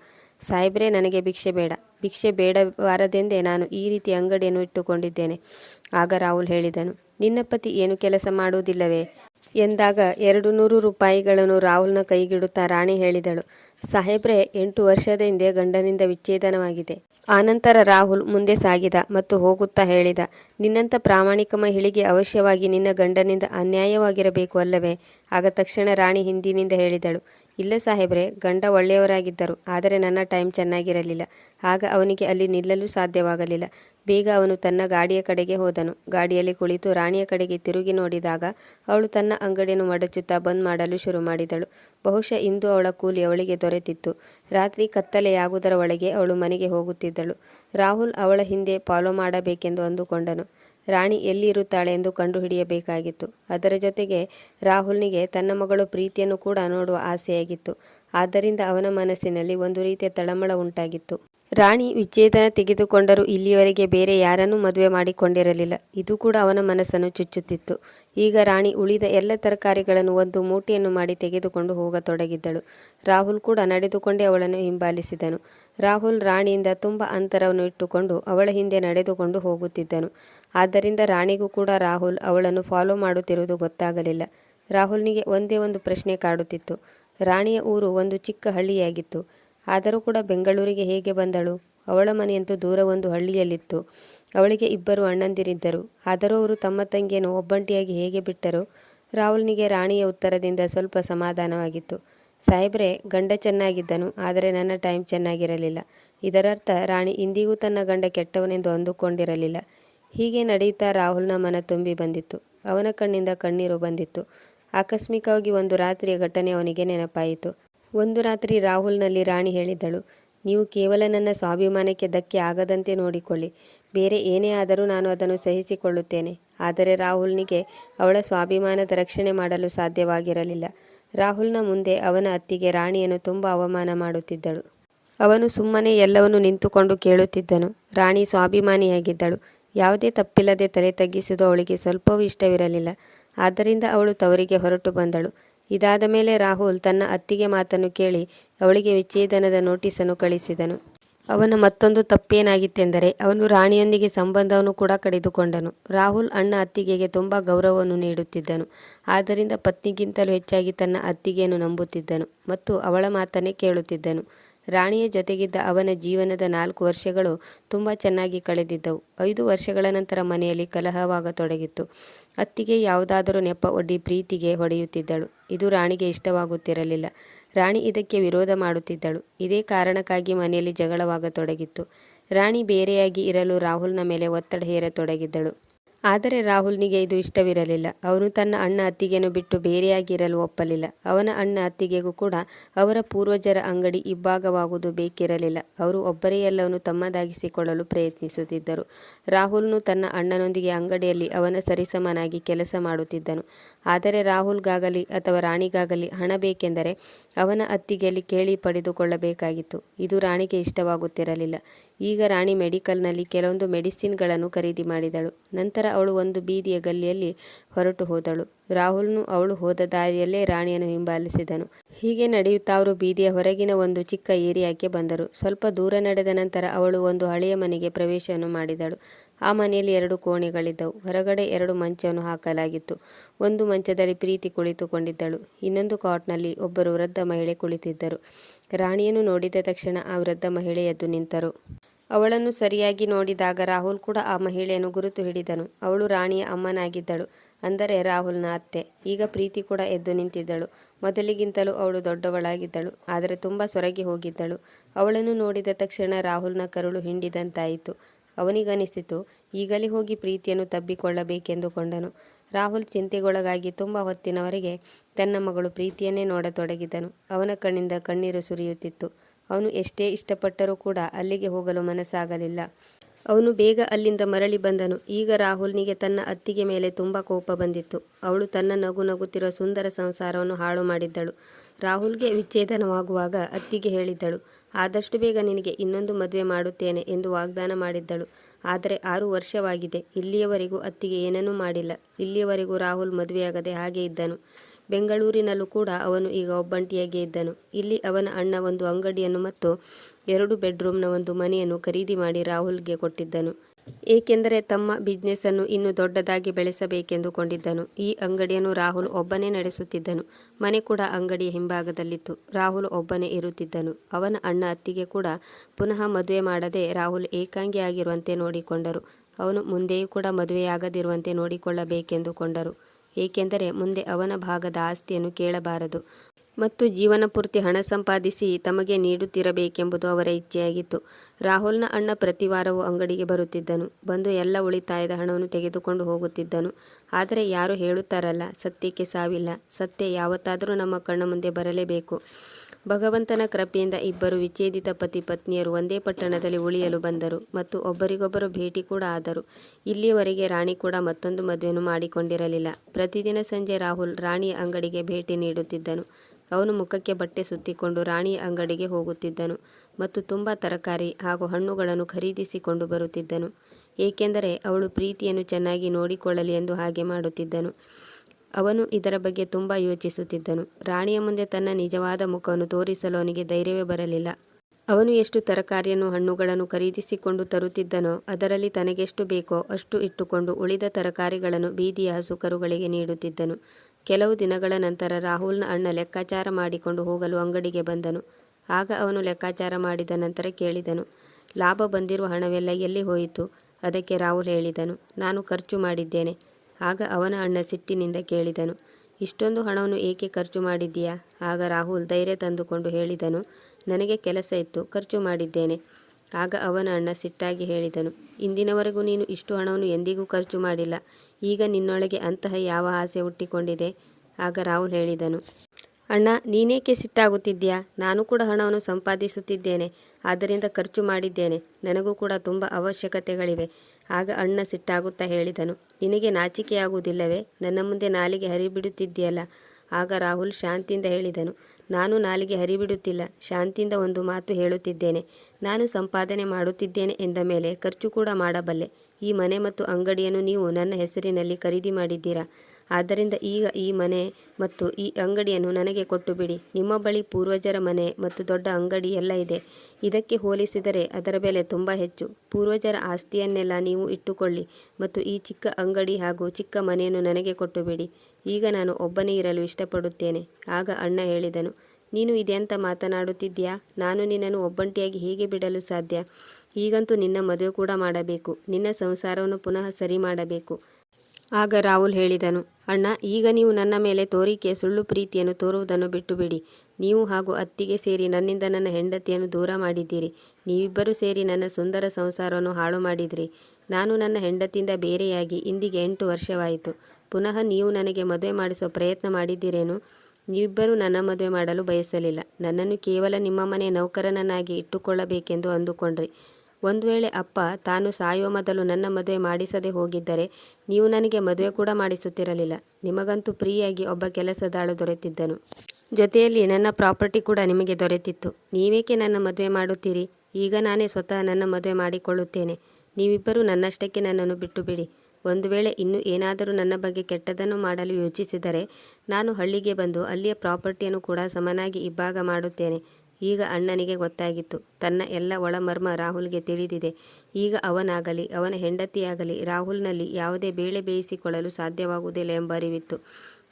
ಸಾಹೇಬ್ರೆ, ನನಗೆ ಭಿಕ್ಷೆ ಬೇಡ. ಭಿಕ್ಷೆ ಬೇಡವಾರದೆಂದೇ ನಾನು ಈ ರೀತಿ ಅಂಗಡಿಯನ್ನು ಇಟ್ಟುಕೊಂಡಿದ್ದೇನೆ. ಆಗ ರಾಹುಲ್ ಹೇಳಿದನು, ನಿನ್ನ ಪತಿ ಏನು ಕೆಲಸ ಮಾಡುವುದಿಲ್ಲವೇ? ಎಂದಾಗ ಎರಡು ನೂರು ರೂಪಾಯಿಗಳನ್ನು ರಾಹುಲ್ನ ಕೈಗಿಡುತ್ತಾ ರಾಣಿ ಹೇಳಿದಳು, ಸಾಹೇಬ್ರೆ, ಎಂಟು ವರ್ಷದ ಹಿಂದೆ ಗಂಡನಿಂದ ವಿಚ್ಛೇದನವಾಗಿದೆ. ಆನಂತರ ರಾಹುಲ್ ಮುಂದೆ ಸಾಗಿದ ಮತ್ತು ಹೋಗುತ್ತಾ ಹೇಳಿದ, ನಿನ್ನಂಥ ಪ್ರಾಮಾಣಿಕ ಮಹಿಳೆಗೆ ಅವಶ್ಯವಾಗಿ ನಿನ್ನ ಗಂಡನಿಂದ ಅನ್ಯಾಯವಾಗಿರಬೇಕು ಅಲ್ಲವೇ? ಆಗ ತಕ್ಷಣ ರಾಣಿ ಹಿಂದಿನಿಂದ ಹೇಳಿದಳು ಇಲ್ಲ ಸಾಹೇಬ್ರೆ, ಗಂಡ ಒಳ್ಳೆಯವರಾಗಿದ್ದರು. ಆದರೆ ನನ್ನ ಟೈಮ್ ಚೆನ್ನಾಗಿರಲಿಲ್ಲ. ಆಗ ಅವನಿಗೆ ಅಲ್ಲಿ ನಿಲ್ಲಲು ಸಾಧ್ಯವಾಗಲಿಲ್ಲ. ಬೇಗ ಅವನು ತನ್ನ ಗಾಡಿಯ ಕಡೆಗೆ ಹೋದನು. ಗಾಡಿಯಲ್ಲಿ ಕುಳಿತು ರಾಣಿಯ ಕಡೆಗೆ ತಿರುಗಿ ನೋಡಿದಾಗ ಅವಳು ತನ್ನ ಅಂಗಡಿಯನ್ನು ಮಡಚುತ್ತಾ ಬಂದ್ ಮಾಡಲು ಶುರು ಮಾಡಿದಳು. ಬಹುಶಃ ಇಂದು ಅವಳ ಕೂಲಿ ಅವಳಿಗೆ ದೊರೆತಿತ್ತು. ರಾತ್ರಿ ಕತ್ತಲೆಯಾಗುವುದರ ಒಳಗೆ ಅವಳು ಮನೆಗೆ ಹೋಗುತ್ತಿದ್ದಳು. ರಾಹುಲ್ ಅವಳ ಹಿಂದೆ ಫಾಲೋ ಮಾಡಬೇಕೆಂದು ಅಂದುಕೊಂಡನು. ರಾಣಿ ಎಲ್ಲಿ ಇರುತ್ತಾಳೆ ಎಂದು ಕಂಡುಹಿಡಿಯಬೇಕಾಗಿತ್ತು. ಅದರ ಜೊತೆಗೆ ರಾಹುಲ್ನಿಗೆ ತನ್ನ ಮಗಳು ಪ್ರೀತಿಯನ್ನು ಕೂಡ ನೋಡುವ ಆಸೆಯಾಗಿತ್ತು. ಆದ್ದರಿಂದ ಅವನ ಮನಸ್ಸಿನಲ್ಲಿ ಒಂದು ರೀತಿಯ ತಳಮಳ ಉಂಟಾಗಿತ್ತು. ರಾಣಿ ವಿಚ್ಛೇದನ ತೆಗೆದುಕೊಂಡರೂ ಇಲ್ಲಿಯವರೆಗೆ ಬೇರೆ ಯಾರನ್ನೂ ಮದುವೆ ಮಾಡಿಕೊಂಡಿರಲಿಲ್ಲ. ಇದು ಕೂಡ ಅವನ ಮನಸ್ಸನ್ನು ಚುಚ್ಚುತ್ತಿತ್ತು. ಈಗ ರಾಣಿ ಉಳಿದ ಎಲ್ಲ ತರಕಾರಿಗಳನ್ನು ಒಂದು ಮೂಟೆಯನ್ನು ಮಾಡಿ ತೆಗೆದುಕೊಂಡು ಹೋಗತೊಡಗಿದ್ದಳು. ರಾಹುಲ್ ಕೂಡ ನಡೆದುಕೊಂಡೇ ಅವಳನ್ನು ಹಿಂಬಾಲಿಸಿದನು. ರಾಹುಲ್ ರಾಣಿಯಿಂದ ತುಂಬ ಅಂತರವನ್ನು ಇಟ್ಟುಕೊಂಡು ಅವಳ ಹಿಂದೆ ನಡೆದುಕೊಂಡು ಹೋಗುತ್ತಿದ್ದನು. ಆದ್ದರಿಂದ ರಾಣಿಗೂ ಕೂಡ ರಾಹುಲ್ ಅವಳನ್ನು ಫಾಲೋ ಮಾಡುತ್ತಿರುವುದು ಗೊತ್ತಾಗಲಿಲ್ಲ. ರಾಹುಲ್ನಿಗೆ ಒಂದೇ ಒಂದು ಪ್ರಶ್ನೆ ಕಾಡುತ್ತಿತ್ತು. ರಾಣಿಯ ಊರು ಒಂದು ಚಿಕ್ಕ ಹಳ್ಳಿಯಾಗಿತ್ತು. ಆದರೂ ಕೂಡ ಬೆಂಗಳೂರಿಗೆ ಹೇಗೆ ಬಂದಳು? ಅವಳ ಮನೆಯಂತೂ ದೂರ ಒಂದು ಹಳ್ಳಿಯಲ್ಲಿತ್ತು. ಅವಳಿಗೆ ಇಬ್ಬರು ಅಣ್ಣಂದಿರಿದ್ದರು. ಆದರೂ ಅವರು ತಮ್ಮ ತಂಗಿಯನ್ನು ಒಬ್ಬಂಟಿಯಾಗಿ ಹೇಗೆ ಬಿಟ್ಟರು, ರಾಹುಲ್ನಿಗೆ ರಾಣಿಯ ಉತ್ತರದಿಂದ ಸ್ವಲ್ಪ ಸಮಾಧಾನವಾಗಿತ್ತು. ಸಾಹೇಬ್ರೆ, ಗಂಡ ಚೆನ್ನಾಗಿದ್ದನು, ಆದರೆ ನನ್ನ ಟೈಮ್ ಚೆನ್ನಾಗಿರಲಿಲ್ಲ. ಇದರರ್ಥ, ರಾಣಿ ಇಂದಿಗೂ ತನ್ನ ಗಂಡ ಕೆಟ್ಟವನೆಂದು ಅಂದುಕೊಂಡಿರಲಿಲ್ಲ. ಹೀಗೆ ನಡೆಯುತ್ತಾ ರಾಹುಲ್ನ ಮನ ತುಂಬಿ ಬಂದಿತ್ತು. ಅವನ ಕಣ್ಣಿಂದ ಕಣ್ಣೀರು ಬಂದಿತ್ತು. ಆಕಸ್ಮಿಕವಾಗಿ ಒಂದು ರಾತ್ರಿಯ ಘಟನೆ ಅವನಿಗೆ ನೆನಪಾಯಿತು. ಒಂದು ರಾತ್ರಿ ರಾಹುಲ್ನಲ್ಲಿ ರಾಣಿ ಹೇಳಿದ್ದಳು, ನೀವು ಕೇವಲ ನನ್ನ ಸ್ವಾಭಿಮಾನಕ್ಕೆ ಧಕ್ಕೆ ಆಗದಂತೆ ನೋಡಿಕೊಳ್ಳಿ. ಬೇರೆ ಏನೇ ಆದರೂ ನಾನು ಅದನ್ನು ಸಹಿಸಿಕೊಳ್ಳುತ್ತೇನೆ. ಆದರೆ ರಾಹುಲ್ನಿಗೆ ಅವಳ ಸ್ವಾಭಿಮಾನದ ರಕ್ಷಣೆ ಮಾಡಲು ಸಾಧ್ಯವಾಗಿರಲಿಲ್ಲ. ರಾಹುಲ್ನ ಮುಂದೆ ಅವನ ಅತ್ತಿಗೆ ರಾಣಿಯನ್ನು ತುಂಬ ಅವಮಾನ ಮಾಡುತ್ತಿದ್ದಳು. ಅವನು ಸುಮ್ಮನೆ ಎಲ್ಲವನ್ನು ನಿಂತುಕೊಂಡು ಕೇಳುತ್ತಿದ್ದನು. ರಾಣಿ ಸ್ವಾಭಿಮಾನಿಯಾಗಿದ್ದಳು. ಯಾವುದೇ ತಪ್ಪಿಲ್ಲದೆ ತಲೆ ತಗ್ಗಿಸುವುದು ಅವಳಿಗೆ ಸ್ವಲ್ಪವೂ ಇಷ್ಟವಿರಲಿಲ್ಲ. ಆದ್ದರಿಂದ ಅವಳು ತವರಿಗೆ ಹೊರಟು ಬಂದಳು. ಇದಾದ ಮೇಲೆ ರಾಹುಲ್ ತನ್ನ ಅತ್ತಿಗೆ ಮಾತನ್ನು ಕೇಳಿ ಅವಳಿಗೆ ವಿಚ್ಛೇದನದ ನೋಟಿಸನ್ನು ಕಳಿಸಿದನು. ಅವನ ಮತ್ತೊಂದು ತಪ್ಪೇನಾಗಿತ್ತೆಂದರೆ ಅವನು ರಾಣಿಯೊಂದಿಗೆ ಸಂಬಂಧವನ್ನು ಕೂಡ ಕಡಿದುಕೊಂಡನು ರಾಹುಲ್ ಅಣ್ಣ ಅತ್ತಿಗೆಗೆ ತುಂಬ ಗೌರವವನ್ನು ನೀಡುತ್ತಿದ್ದನು. ಆದ್ದರಿಂದ ಪತ್ನಿಗಿಂತಲೂ ಹೆಚ್ಚಾಗಿ ತನ್ನ ಅತ್ತಿಗೆಯನ್ನು ನಂಬುತ್ತಿದ್ದನು ಮತ್ತು ಅವಳ ಮಾತನ್ನೇ ಕೇಳುತ್ತಿದ್ದನು. ರಾಣಿಯ ಜೊತೆಗಿದ್ದ ಅವನ ಜೀವನದ ನಾಲ್ಕು ವರ್ಷಗಳು ತುಂಬ ಚೆನ್ನಾಗಿ ಕಳೆದಿದ್ದವು. ಐದು ವರ್ಷಗಳ ನಂತರ ಮನೆಯಲ್ಲಿ ಕಲಹವಾಗತೊಡಗಿತ್ತು. ಅತ್ತಿಗೆ ಯಾವುದಾದರೂ ನೆಪ ಒಡ್ಡಿ ಪ್ರೀತಿಗೆ ಹೊಡೆಯುತ್ತಿದ್ದಳು. ಇದು ರಾಣಿಗೆ ಇಷ್ಟವಾಗುತ್ತಿರಲಿಲ್ಲ. ರಾಣಿ ಇದಕ್ಕೆ ವಿರೋಧ ಮಾಡುತ್ತಿದ್ದಳು. ಇದೇ ಕಾರಣಕ್ಕಾಗಿ ಮನೆಯಲ್ಲಿ ಜಗಳವಾಗತೊಡಗಿತ್ತು. ರಾಣಿ ಬೇರೆಯಾಗಿ ಇರಲು ರಾಹುಲ್ನ ಮೇಲೆ ಒತ್ತಡ ಹೇರತೊಡಗಿದ್ದಳು. ಆದರೆ ರಾಹುಲ್ನಿಗೆ ಇದು ಇಷ್ಟವಿರಲಿಲ್ಲ. ಅವನು ತನ್ನ ಅಣ್ಣ ಅತ್ತಿಗೆಯನ್ನು ಬಿಟ್ಟು ಬೇರೆಯಾಗಿರಲು ಒಪ್ಪಲಿಲ್ಲ. ಅವನ ಅಣ್ಣ ಅತ್ತಿಗೆಗೂ ಕೂಡ ಅವರ ಪೂರ್ವಜರ ಅಂಗಡಿ ಇಬ್ಬಾಗವಾಗುವುದು ಬೇಕಿರಲಿಲ್ಲ. ಅವರು ಒಬ್ಬರೇ ಎಲ್ಲವನ್ನು ತಮ್ಮದಾಗಿಸಿಕೊಳ್ಳಲು ಪ್ರಯತ್ನಿಸುತ್ತಿದ್ದರು. ರಾಹುಲ್ನು ತನ್ನ ಅಣ್ಣನೊಂದಿಗೆ ಅಂಗಡಿಯಲ್ಲಿ ಅವನ ಸರಿಸಮನಾಗಿ ಕೆಲಸ ಮಾಡುತ್ತಿದ್ದನು. ಆದರೆ ರಾಹುಲ್ಗಾಗಲಿ ಅಥವಾ ರಾಣಿಗಾಗಲಿ ಹಣ ಬೇಕೆಂದರೆ ಅವನ ಅತ್ತಿಗೆಯಲ್ಲಿ ಕೇಳಿ ಪಡೆದುಕೊಳ್ಳಬೇಕಾಗಿತ್ತು. ಇದು ರಾಣಿಗೆ ಇಷ್ಟವಾಗುತ್ತಿರಲಿಲ್ಲ. ಈಗ ರಾಣಿ ಮೆಡಿಕಲ್ನಲ್ಲಿ ಕೆಲವೊಂದು ಮೆಡಿಸಿನ್ಗಳನ್ನು ಖರೀದಿ ಮಾಡಿದಳು. ನಂತರ ಅವಳು ಒಂದು ಬೀದಿಯ ಗಲ್ಲಿಯಲ್ಲಿ ಹೊರಟು ಹೋದಳು. ರಾಹುಲ್ನು ಅವಳು ಹೋದ ದಾರಿಯಲ್ಲೇ ರಾಣಿಯನ್ನು ಹಿಂಬಾಲಿಸಿದನು. ಹೀಗೆ ನಡೆಯುತ್ತಾ ಅವರು ಬೀದಿಯ ಹೊರಗಿನ ಒಂದು ಚಿಕ್ಕ ಏರಿಯಾಕ್ಕೆ ಬಂದರು. ಸ್ವಲ್ಪ ದೂರ ನಡೆದ ನಂತರ ಅವಳು ಒಂದು ಹಳೆಯ ಮನೆಗೆ ಪ್ರವೇಶವನ್ನು ಮಾಡಿದಳು. ಆ ಮನೆಯಲ್ಲಿ ಎರಡು ಕೋಣೆಗಳಿದ್ದವು. ಹೊರಗಡೆ ಎರಡು ಮಂಚವನ್ನು ಹಾಕಲಾಗಿತ್ತು. ಒಂದು ಮಂಚದಲ್ಲಿ ಪ್ರೀತಿ ಕುಳಿತುಕೊಂಡಿದ್ದಳು. ಇನ್ನೊಂದು ಕಾಟ್ನಲ್ಲಿ ಒಬ್ಬರು ವೃದ್ಧ ಮಹಿಳೆ ಕುಳಿತಿದ್ದರು. ರಾಣಿಯನ್ನು ನೋಡಿದ ತಕ್ಷಣ ಆ ವೃದ್ಧ ಮಹಿಳೆ ಎದ್ದು ನಿಂತರು. ಅವಳನ್ನು ಸರಿಯಾಗಿ ನೋಡಿದಾಗ ರಾಹುಲ್ ಕೂಡ ಆ ಮಹಿಳೆಯನ್ನು ಗುರುತು ಹಿಡಿದನು. ಅವಳು ರಾಣಿಯ ಅಮ್ಮನಾಗಿದ್ದಳು. ಅಂದರೆ ರಾಹುಲ್ನ ಅತ್ತೆ. ಈಗ ಪ್ರೀತಿ ಕೂಡ ಎದ್ದು ನಿಂತಿದ್ದಳು. ಮೊದಲಿಗಿಂತಲೂ ಅವಳು ದೊಡ್ಡವಳಾಗಿದ್ದಳು. ಆದರೆ ತುಂಬ ಸೊರಗಿ ಹೋಗಿದ್ದಳು. ಅವಳನ್ನು ನೋಡಿದ ತಕ್ಷಣ ರಾಹುಲ್ನ ಕರುಳು ಹಿಂಡಿದಂತಾಯಿತು. ಅವನಿಗನಿಸಿತು. ಈಗಲೇ ಹೋಗಿ ಪ್ರೀತಿಯನ್ನು ತಬ್ಬಿಕೊಳ್ಳಬೇಕೆಂದುಕೊಂಡನು. ರಾಹುಲ್ ಚಿಂತೆಗೊಳಗಾಗಿ ತುಂಬ ಹೊತ್ತಿನವರೆಗೆ ತನ್ನ ಮಗಳು ಪ್ರೀತಿಯನ್ನೇ ನೋಡತೊಡಗಿದನು. ಅವನ ಕಣ್ಣಿಂದ ಕಣ್ಣೀರು ಸುರಿಯುತ್ತಿತ್ತು. ಅವನು ಎಷ್ಟೇ ಇಷ್ಟಪಟ್ಟರೂ ಕೂಡ ಅಲ್ಲಿಗೆ ಹೋಗಲು ಮನಸ್ಸಾಗಲಿಲ್ಲ. ಅವನು ಬೇಗ ಅಲ್ಲಿಂದ ಮರಳಿ ಬಂದನು. ಈಗ ರಾಹುಲ್ನಿಗೆ ತನ್ನ ಅತ್ತಿಗೆ ಮೇಲೆ ತುಂಬ ಕೋಪ ಬಂದಿತ್ತು. ಅವಳು ತನ್ನ ನಗು ನಗುತ್ತಿರುವ ಸುಂದರ ಸಂಸಾರವನ್ನು ಹಾಳು ಮಾಡಿದ್ದಳು. ರಾಹುಲ್ಗೆ ವಿಚ್ಛೇದನವಾಗುವಾಗ ಅತ್ತಿಗೆ ಹೇಳಿದ್ದಳು. ಆದಷ್ಟು ಬೇಗ ನಿನಗೆ ಇನ್ನೊಂದು ಮದುವೆ ಮಾಡುತ್ತೇನೆ ಎಂದು ವಾಗ್ದಾನ ಮಾಡಿದ್ದಳು. ಆದರೆ ಆರು ವರ್ಷವಾಗಿದೆ. ಇಲ್ಲಿಯವರೆಗೂ ಅತ್ತಿಗೆ ಏನನ್ನೂ ಮಾಡಿಲ್ಲ. ಇಲ್ಲಿಯವರೆಗೂ ರಾಹುಲ್ ಮದುವೆಯಾಗದೆ ಹಾಗೆ ಇದ್ದನು. ಬೆಂಗಳೂರಿನಲ್ಲೂ ಕೂಡ ಅವನು ಈಗ ಒಬ್ಬಂಟಿಯಾಗಿ ಇದ್ದನು. ಇಲ್ಲಿ ಅವನ ಅಣ್ಣ ಒಂದು ಅಂಗಡಿಯನ್ನು ಮತ್ತು ಎರಡು ಬೆಡ್ರೂಮ್ನ ಒಂದು ಮನೆಯನ್ನು ಖರೀದಿ ಮಾಡಿ ರಾಹುಲ್ಗೆ ಕೊಟ್ಟಿದ್ದನು. ಏಕೆಂದರೆ ತಮ್ಮ ಬಿಸ್ನೆಸ್ಸನ್ನು ಇನ್ನೂ ದೊಡ್ಡದಾಗಿ ಬೆಳೆಸಬೇಕೆಂದುಕೊಂಡಿದ್ದನು. ಈ ಅಂಗಡಿಯನ್ನು ರಾಹುಲ್ ಒಬ್ಬನೇ ನಡೆಸುತ್ತಿದ್ದನು. ಮನೆ ಕೂಡ ಅಂಗಡಿಯ ಹಿಂಭಾಗದಲ್ಲಿತ್ತು. ರಾಹುಲ್ ಒಬ್ಬನೇ ಇರುತ್ತಿದ್ದನು. ಅವನ ಅಣ್ಣ ಅತ್ತಿಗೆ ಕೂಡ ಪುನಃ ಮದುವೆ ಮಾಡದೆ ರಾಹುಲ್ ಏಕಾಂಗಿಯಾಗಿರುವಂತೆ ನೋಡಿಕೊಂಡರು. ಅವನು ಮುಂದೆಯೂ ಕೂಡ ಮದುವೆಯಾಗದಿರುವಂತೆ ನೋಡಿಕೊಳ್ಳಬೇಕೆಂದುಕೊಂಡರು. ಏಕೆಂದರೆ ಮುಂದೆ ಅವನ ಭಾಗದ ಆಸ್ತಿಯನ್ನು ಕೇಳಬಾರದು. ಮತ್ತು ಜೀವನ ಪೂರ್ತಿ ಹಣ ಸಂಪಾದಿಸಿ ತಮಗೆ ನೀಡುತ್ತಿರಬೇಕೆಂಬುದು ಅವರ ಇಚ್ಛೆಯಾಗಿತ್ತು. ರಾಹುಲ್ನ ಅಣ್ಣ ಪ್ರತಿ ವಾರವೂ ಅಂಗಡಿಗೆ ಬರುತ್ತಿದ್ದನು. ಬಂದು ಎಲ್ಲ ಉಳಿತಾಯದ ಹಣವನ್ನು ತೆಗೆದುಕೊಂಡು ಹೋಗುತ್ತಿದ್ದನು. ಆದರೆ ಯಾರು ಹೇಳುತ್ತಾರಲ್ಲ, ಸತ್ಯಕ್ಕೆ ಸಾವಿಲ್ಲ. ಸತ್ಯ ಯಾವತ್ತಾದರೂ ನಮ್ಮ ಕಣ್ಣ ಮುಂದೆ ಬರಲೇಬೇಕು. ಭಗವಂತನ ಕೃಪೆಯಿಂದ ಇಬ್ಬರು ವಿಚ್ಛೇದಿತ ಪತಿ ಪತ್ನಿಯರು ಒಂದೇ ಪಟ್ಟಣದಲ್ಲಿ ಉಳಿಯಲು ಬಂದರು ಮತ್ತು ಒಬ್ಬರಿಗೊಬ್ಬರು ಭೇಟಿ ಕೂಡ ಆದರು. ಇಲ್ಲಿಯವರೆಗೆ ರಾಣಿ ಕೂಡ ಮತ್ತೊಂದು ಮದುವೆಯನ್ನು ಮಾಡಿಕೊಂಡಿರಲಿಲ್ಲ. ಪ್ರತಿದಿನ ಸಂಜೆ ರಾಹುಲ್ ರಾಣಿಯ ಅಂಗಡಿಗೆ ಭೇಟಿ ನೀಡುತ್ತಿದ್ದನು. ಅವನು ಮುಖಕ್ಕೆ ಬಟ್ಟೆ ಸುತ್ತಿಕೊಂಡು ರಾಣಿಯ ಅಂಗಡಿಗೆ ಹೋಗುತ್ತಿದ್ದನು ಮತ್ತು ತುಂಬ ತರಕಾರಿ ಹಾಗೂ ಹಣ್ಣುಗಳನ್ನು ಖರೀದಿಸಿಕೊಂಡು ಬರುತ್ತಿದ್ದನು. ಏಕೆಂದರೆ ಅವಳು ಪ್ರೀತಿಯನ್ನು ಚೆನ್ನಾಗಿ ನೋಡಿಕೊಳ್ಳಲಿ ಎಂದು ಹಾಗೆ ಮಾಡುತ್ತಿದ್ದನು. ಅವನು ಇದರ ಬಗ್ಗೆ ತುಂಬ ಯೋಚಿಸುತ್ತಿದ್ದನು. ರಾಣಿಯ ಮುಂದೆ ತನ್ನ ನಿಜವಾದ ಮುಖವನ್ನು ತೋರಿಸಲು ಅವನಿಗೆ ಧೈರ್ಯವೇ ಬರಲಿಲ್ಲ. ಅವನು ಎಷ್ಟು ತರಕಾರಿಯನ್ನು ಹಣ್ಣುಗಳನ್ನು ಖರೀದಿಸಿಕೊಂಡು ತರುತ್ತಿದ್ದನೋ ಅದರಲ್ಲಿ ತನಗೆಷ್ಟು ಬೇಕೋ ಅಷ್ಟು ಇಟ್ಟುಕೊಂಡು ಉಳಿದ ತರಕಾರಿಗಳನ್ನು ಬೀದಿಯ ಹಸು ಕರುಗಳಿಗೆ ನೀಡುತ್ತಿದ್ದನು. ಕೆಲವು ದಿನಗಳ ನಂತರ ರಾಹುಲ್ನ ಅಣ್ಣ ಲೆಕ್ಕಾಚಾರ ಮಾಡಿಕೊಂಡು ಹೋಗಲು ಅಂಗಡಿಗೆ ಬಂದನು. ಆಗ ಅವನು ಲೆಕ್ಕಾಚಾರ ಮಾಡಿದ ನಂತರ ಕೇಳಿದನು, ಲಾಭ ಬಂದಿರುವ ಹಣವೆಲ್ಲ ಎಲ್ಲಿ ಹೋಯಿತು? ಅದಕ್ಕೆ ರಾಹುಲ್ ಹೇಳಿದನು, ನಾನು ಖರ್ಚು ಮಾಡಿದ್ದೇನೆ. ಆಗ ಅವನ ಅಣ್ಣ ಸಿಟ್ಟಿನಿಂದ ಕೇಳಿದನು, ಇಷ್ಟೊಂದು ಹಣವನ್ನು ಏಕೆ ಖರ್ಚು ಮಾಡಿದ್ದೀಯಾ? ಆಗ ರಾಹುಲ್ ಧೈರ್ಯ ತಂದುಕೊಂಡು ಹೇಳಿದನು, ನನಗೆ ಕೆಲಸ ಇತ್ತು, ಖರ್ಚು ಮಾಡಿದ್ದೇನೆ. ಆಗ ಅವನ ಅಣ್ಣ ಸಿಟ್ಟಾಗಿ ಹೇಳಿದನು, ಇಂದಿನವರೆಗೂ ನೀನು ಇಷ್ಟು ಹಣವನ್ನು ಎಂದಿಗೂ ಖರ್ಚು ಮಾಡಿಲ್ಲ. ಈಗ ನಿನ್ನೊಳಗೆ ಅಂತಹ ಯಾವ ಆಸೆ ಹುಟ್ಟಿಕೊಂಡಿದೆ? ಆಗ ರಾಹುಲ್ ಹೇಳಿದನು. ಅಣ್ಣ, ನೀನೇಕೆ ಸಿಟ್ಟಾಗುತ್ತಿದ್ದೀಯಾ? ನಾನು ಕೂಡ ಹಣವನ್ನು ಸಂಪಾದಿಸುತ್ತಿದ್ದೇನೆ, ಆದ್ದರಿಂದ ಖರ್ಚು ಮಾಡಿದ್ದೇನೆ. ನನಗೂ ಕೂಡ ತುಂಬ ಅವಶ್ಯಕತೆಗಳಿವೆ. ಆಗ ಅಣ್ಣ ಸಿಟ್ಟಾಗುತ್ತಾ ಹೇಳಿದನು. ನಿನಗೆ ನಾಚಿಕೆಯಾಗುವುದಿಲ್ಲವೇ? ನನ್ನ ಮುಂದೆ ನಾಲಿಗೆ ಹರಿಬಿಡುತ್ತಿದ್ದೀಯಲ್ಲ? ಆಗ ರಾಹುಲ್ ಶಾಂತಿಯಿಂದ ಹೇಳಿದನು. ನಾನು ನಾಲಿಗೆ ಹರಿಬಿಡುತ್ತಿಲ್ಲ, ಶಾಂತಿಯಿಂದ ಒಂದು ಮಾತು ಹೇಳುತ್ತಿದ್ದೇನೆ. ನಾನು ಸಂಪಾದನೆ ಮಾಡುತ್ತಿದ್ದೇನೆ ಎಂದ ಮೇಲೆ ಖರ್ಚು ಕೂಡ ಮಾಡಬಲ್ಲೆ. ಈ ಮನೆ ಮತ್ತು ಅಂಗಡಿಯನ್ನು ನೀವು ನನ್ನ ಹೆಸರಿನಲ್ಲಿ ಖರೀದಿ ಮಾಡಿದ್ದೀರಾ? ಆದ್ದರಿಂದ ಈಗ ಈ ಮನೆ ಮತ್ತು ಈ ಅಂಗಡಿಯನ್ನು ನನಗೆ ಕೊಟ್ಟು ಬಿಡಿ ನಿಮ್ಮ ಬಳಿ ಪೂರ್ವಜರ ಮನೆ ಮತ್ತು ದೊಡ್ಡ ಅಂಗಡಿ ಎಲ್ಲ ಇದೆ. ಇದಕ್ಕೆ ಹೋಲಿಸಿದರೆ ಅದರ ಬೆಲೆ ತುಂಬ ಹೆಚ್ಚು. ಪೂರ್ವಜರ ಆಸ್ತಿಯನ್ನೆಲ್ಲ ನೀವು ಇಟ್ಟುಕೊಳ್ಳಿ ಮತ್ತು ಈ ಚಿಕ್ಕ ಅಂಗಡಿ ಹಾಗೂ ಚಿಕ್ಕ ಮನೆಯನ್ನು ನನಗೆ ಕೊಟ್ಟು ಬಿಡಿ ಈಗ ನಾನು ಒಬ್ಬನೇ ಇರಲು ಇಷ್ಟಪಡುತ್ತೇನೆ. ಆಗ ಅಣ್ಣ ಹೇಳಿದನು, ನೀನು ಇದೆಂತ ಮಾತನಾಡುತ್ತಿದ್ದೀಯಾ? ನಾನು ನಿನ್ನನ್ನು ಒಬ್ಬಂಟಿಯಾಗಿ ಹೇಗೆ ಬಿಡಲು ಸಾಧ್ಯ? ಈಗಂತೂ ನಿನ್ನ ಮದುವೆ ಕೂಡ ಮಾಡಬೇಕು. ನಿನ್ನ ಸಂಸಾರವನ್ನು ಪುನಃ ಸರಿ ಮಾಡಬೇಕು. ಆಗ ರಾಹುಲ್ ಹೇಳಿದನು, ಅಣ್ಣ, ಈಗ ನೀವು ನನ್ನ ಮೇಲೆ ತೋರಿಕೆ, ಸುಳ್ಳು ಪ್ರೀತಿಯನ್ನು ತೋರುವುದನ್ನು ಬಿಟ್ಟುಬಿಡಿ. ನೀವು ಹಾಗೂ ಅತ್ತಿಗೆ ಸೇರಿ ನನ್ನಿಂದ ನನ್ನ ಹೆಂಡತಿಯನ್ನು ದೂರ ಮಾಡಿದ್ದೀರಿ. ನೀವಿಬ್ಬರೂ ಸೇರಿ ನನ್ನ ಸುಂದರ ಸಂಸಾರವನ್ನು ಹಾಳು ಮಾಡಿದ್ರಿ. ನಾನು ನನ್ನ ಹೆಂಡತಿಯಿಂದ ಬೇರೆಯಾಗಿ ಇಂದಿಗೆ ಎಂಟು ವರ್ಷವಾಯಿತು. ಪುನಃ ನೀವು ನನಗೆ ಮದುವೆ ಮಾಡಿಸುವ ಪ್ರಯತ್ನ ಮಾಡಿದ್ದೀರೇನು? ನೀವಿಬ್ಬರೂ ನನ್ನ ಮದುವೆ ಮಾಡಲು ಬಯಸಲಿಲ್ಲ. ನನ್ನನ್ನು ಕೇವಲ ನಿಮ್ಮ ಮನೆ ನೌಕರನನ್ನಾಗಿ ಇಟ್ಟುಕೊಳ್ಳಬೇಕೆಂದು ಅಂದುಕೊಂಡ್ರಿ. ಒಂದು ವೇಳೆ ಅಪ್ಪ, ತಾನು ಸಾಯುವ ಮೊದಲು ನನ್ನ ಮದುವೆ ಮಾಡಿಸದೆ ಹೋಗಿದ್ದರೆ ನೀವು ನನಗೆ ಮದುವೆ ಕೂಡ ಮಾಡಿಸುತ್ತಿರಲಿಲ್ಲ. ನಿಮಗಂತೂ ಫ್ರೀಯಾಗಿ ಒಬ್ಬ ಕೆಲಸದಾಳು ದೊರೆತಿದ್ದನು. ಜೊತೆಯಲ್ಲಿ ನನ್ನ ಪ್ರಾಪರ್ಟಿ ಕೂಡ ನಿಮಗೆ ದೊರೆತಿತ್ತು. ನೀವೇಕೆ ನನ್ನ ಮದುವೆ ಮಾಡುತ್ತೀರಿ? ಈಗ ನಾನೇ ಸ್ವತಃ ನನ್ನ ಮದುವೆ ಮಾಡಿಕೊಳ್ಳುತ್ತೇನೆ. ನೀವಿಬ್ಬರೂ ನನ್ನಷ್ಟಕ್ಕೆ ನನ್ನನ್ನು ಬಿಟ್ಟು ಬಿಡಿ ಒಂದು ವೇಳೆ ಇನ್ನೂ ಏನಾದರೂ ನನ್ನ ಬಗ್ಗೆ ಕೆಟ್ಟದನ್ನು ಮಾಡಲು ಯೋಚಿಸಿದರೆ ನಾನು ಹಳ್ಳಿಗೆ ಬಂದು ಅಲ್ಲಿಯ ಪ್ರಾಪರ್ಟಿಯನ್ನು ಕೂಡ ಸಮನಾಗಿ ಇಬ್ಬಾಗ ಮಾಡುತ್ತೇನೆ. ಈಗ ಅಣ್ಣನಿಗೆ ಗೊತ್ತಾಗಿತ್ತು. ತನ್ನ ಎಲ್ಲ ಒಳಮರ್ಮ ರಾಹುಲ್ಗೆ ತಿಳಿದಿದೆ. ಈಗ ಅವನಾಗಲಿ, ಅವನ ಹೆಂಡತಿಯಾಗಲಿ ರಾಹುಲ್ನಲ್ಲಿ ಯಾವುದೇ ಬೇಳೆ ಬೇಯಿಸಿಕೊಳ್ಳಲು ಸಾಧ್ಯವಾಗುವುದಿಲ್ಲ ಎಂಬ ಅರಿವಿತ್ತು.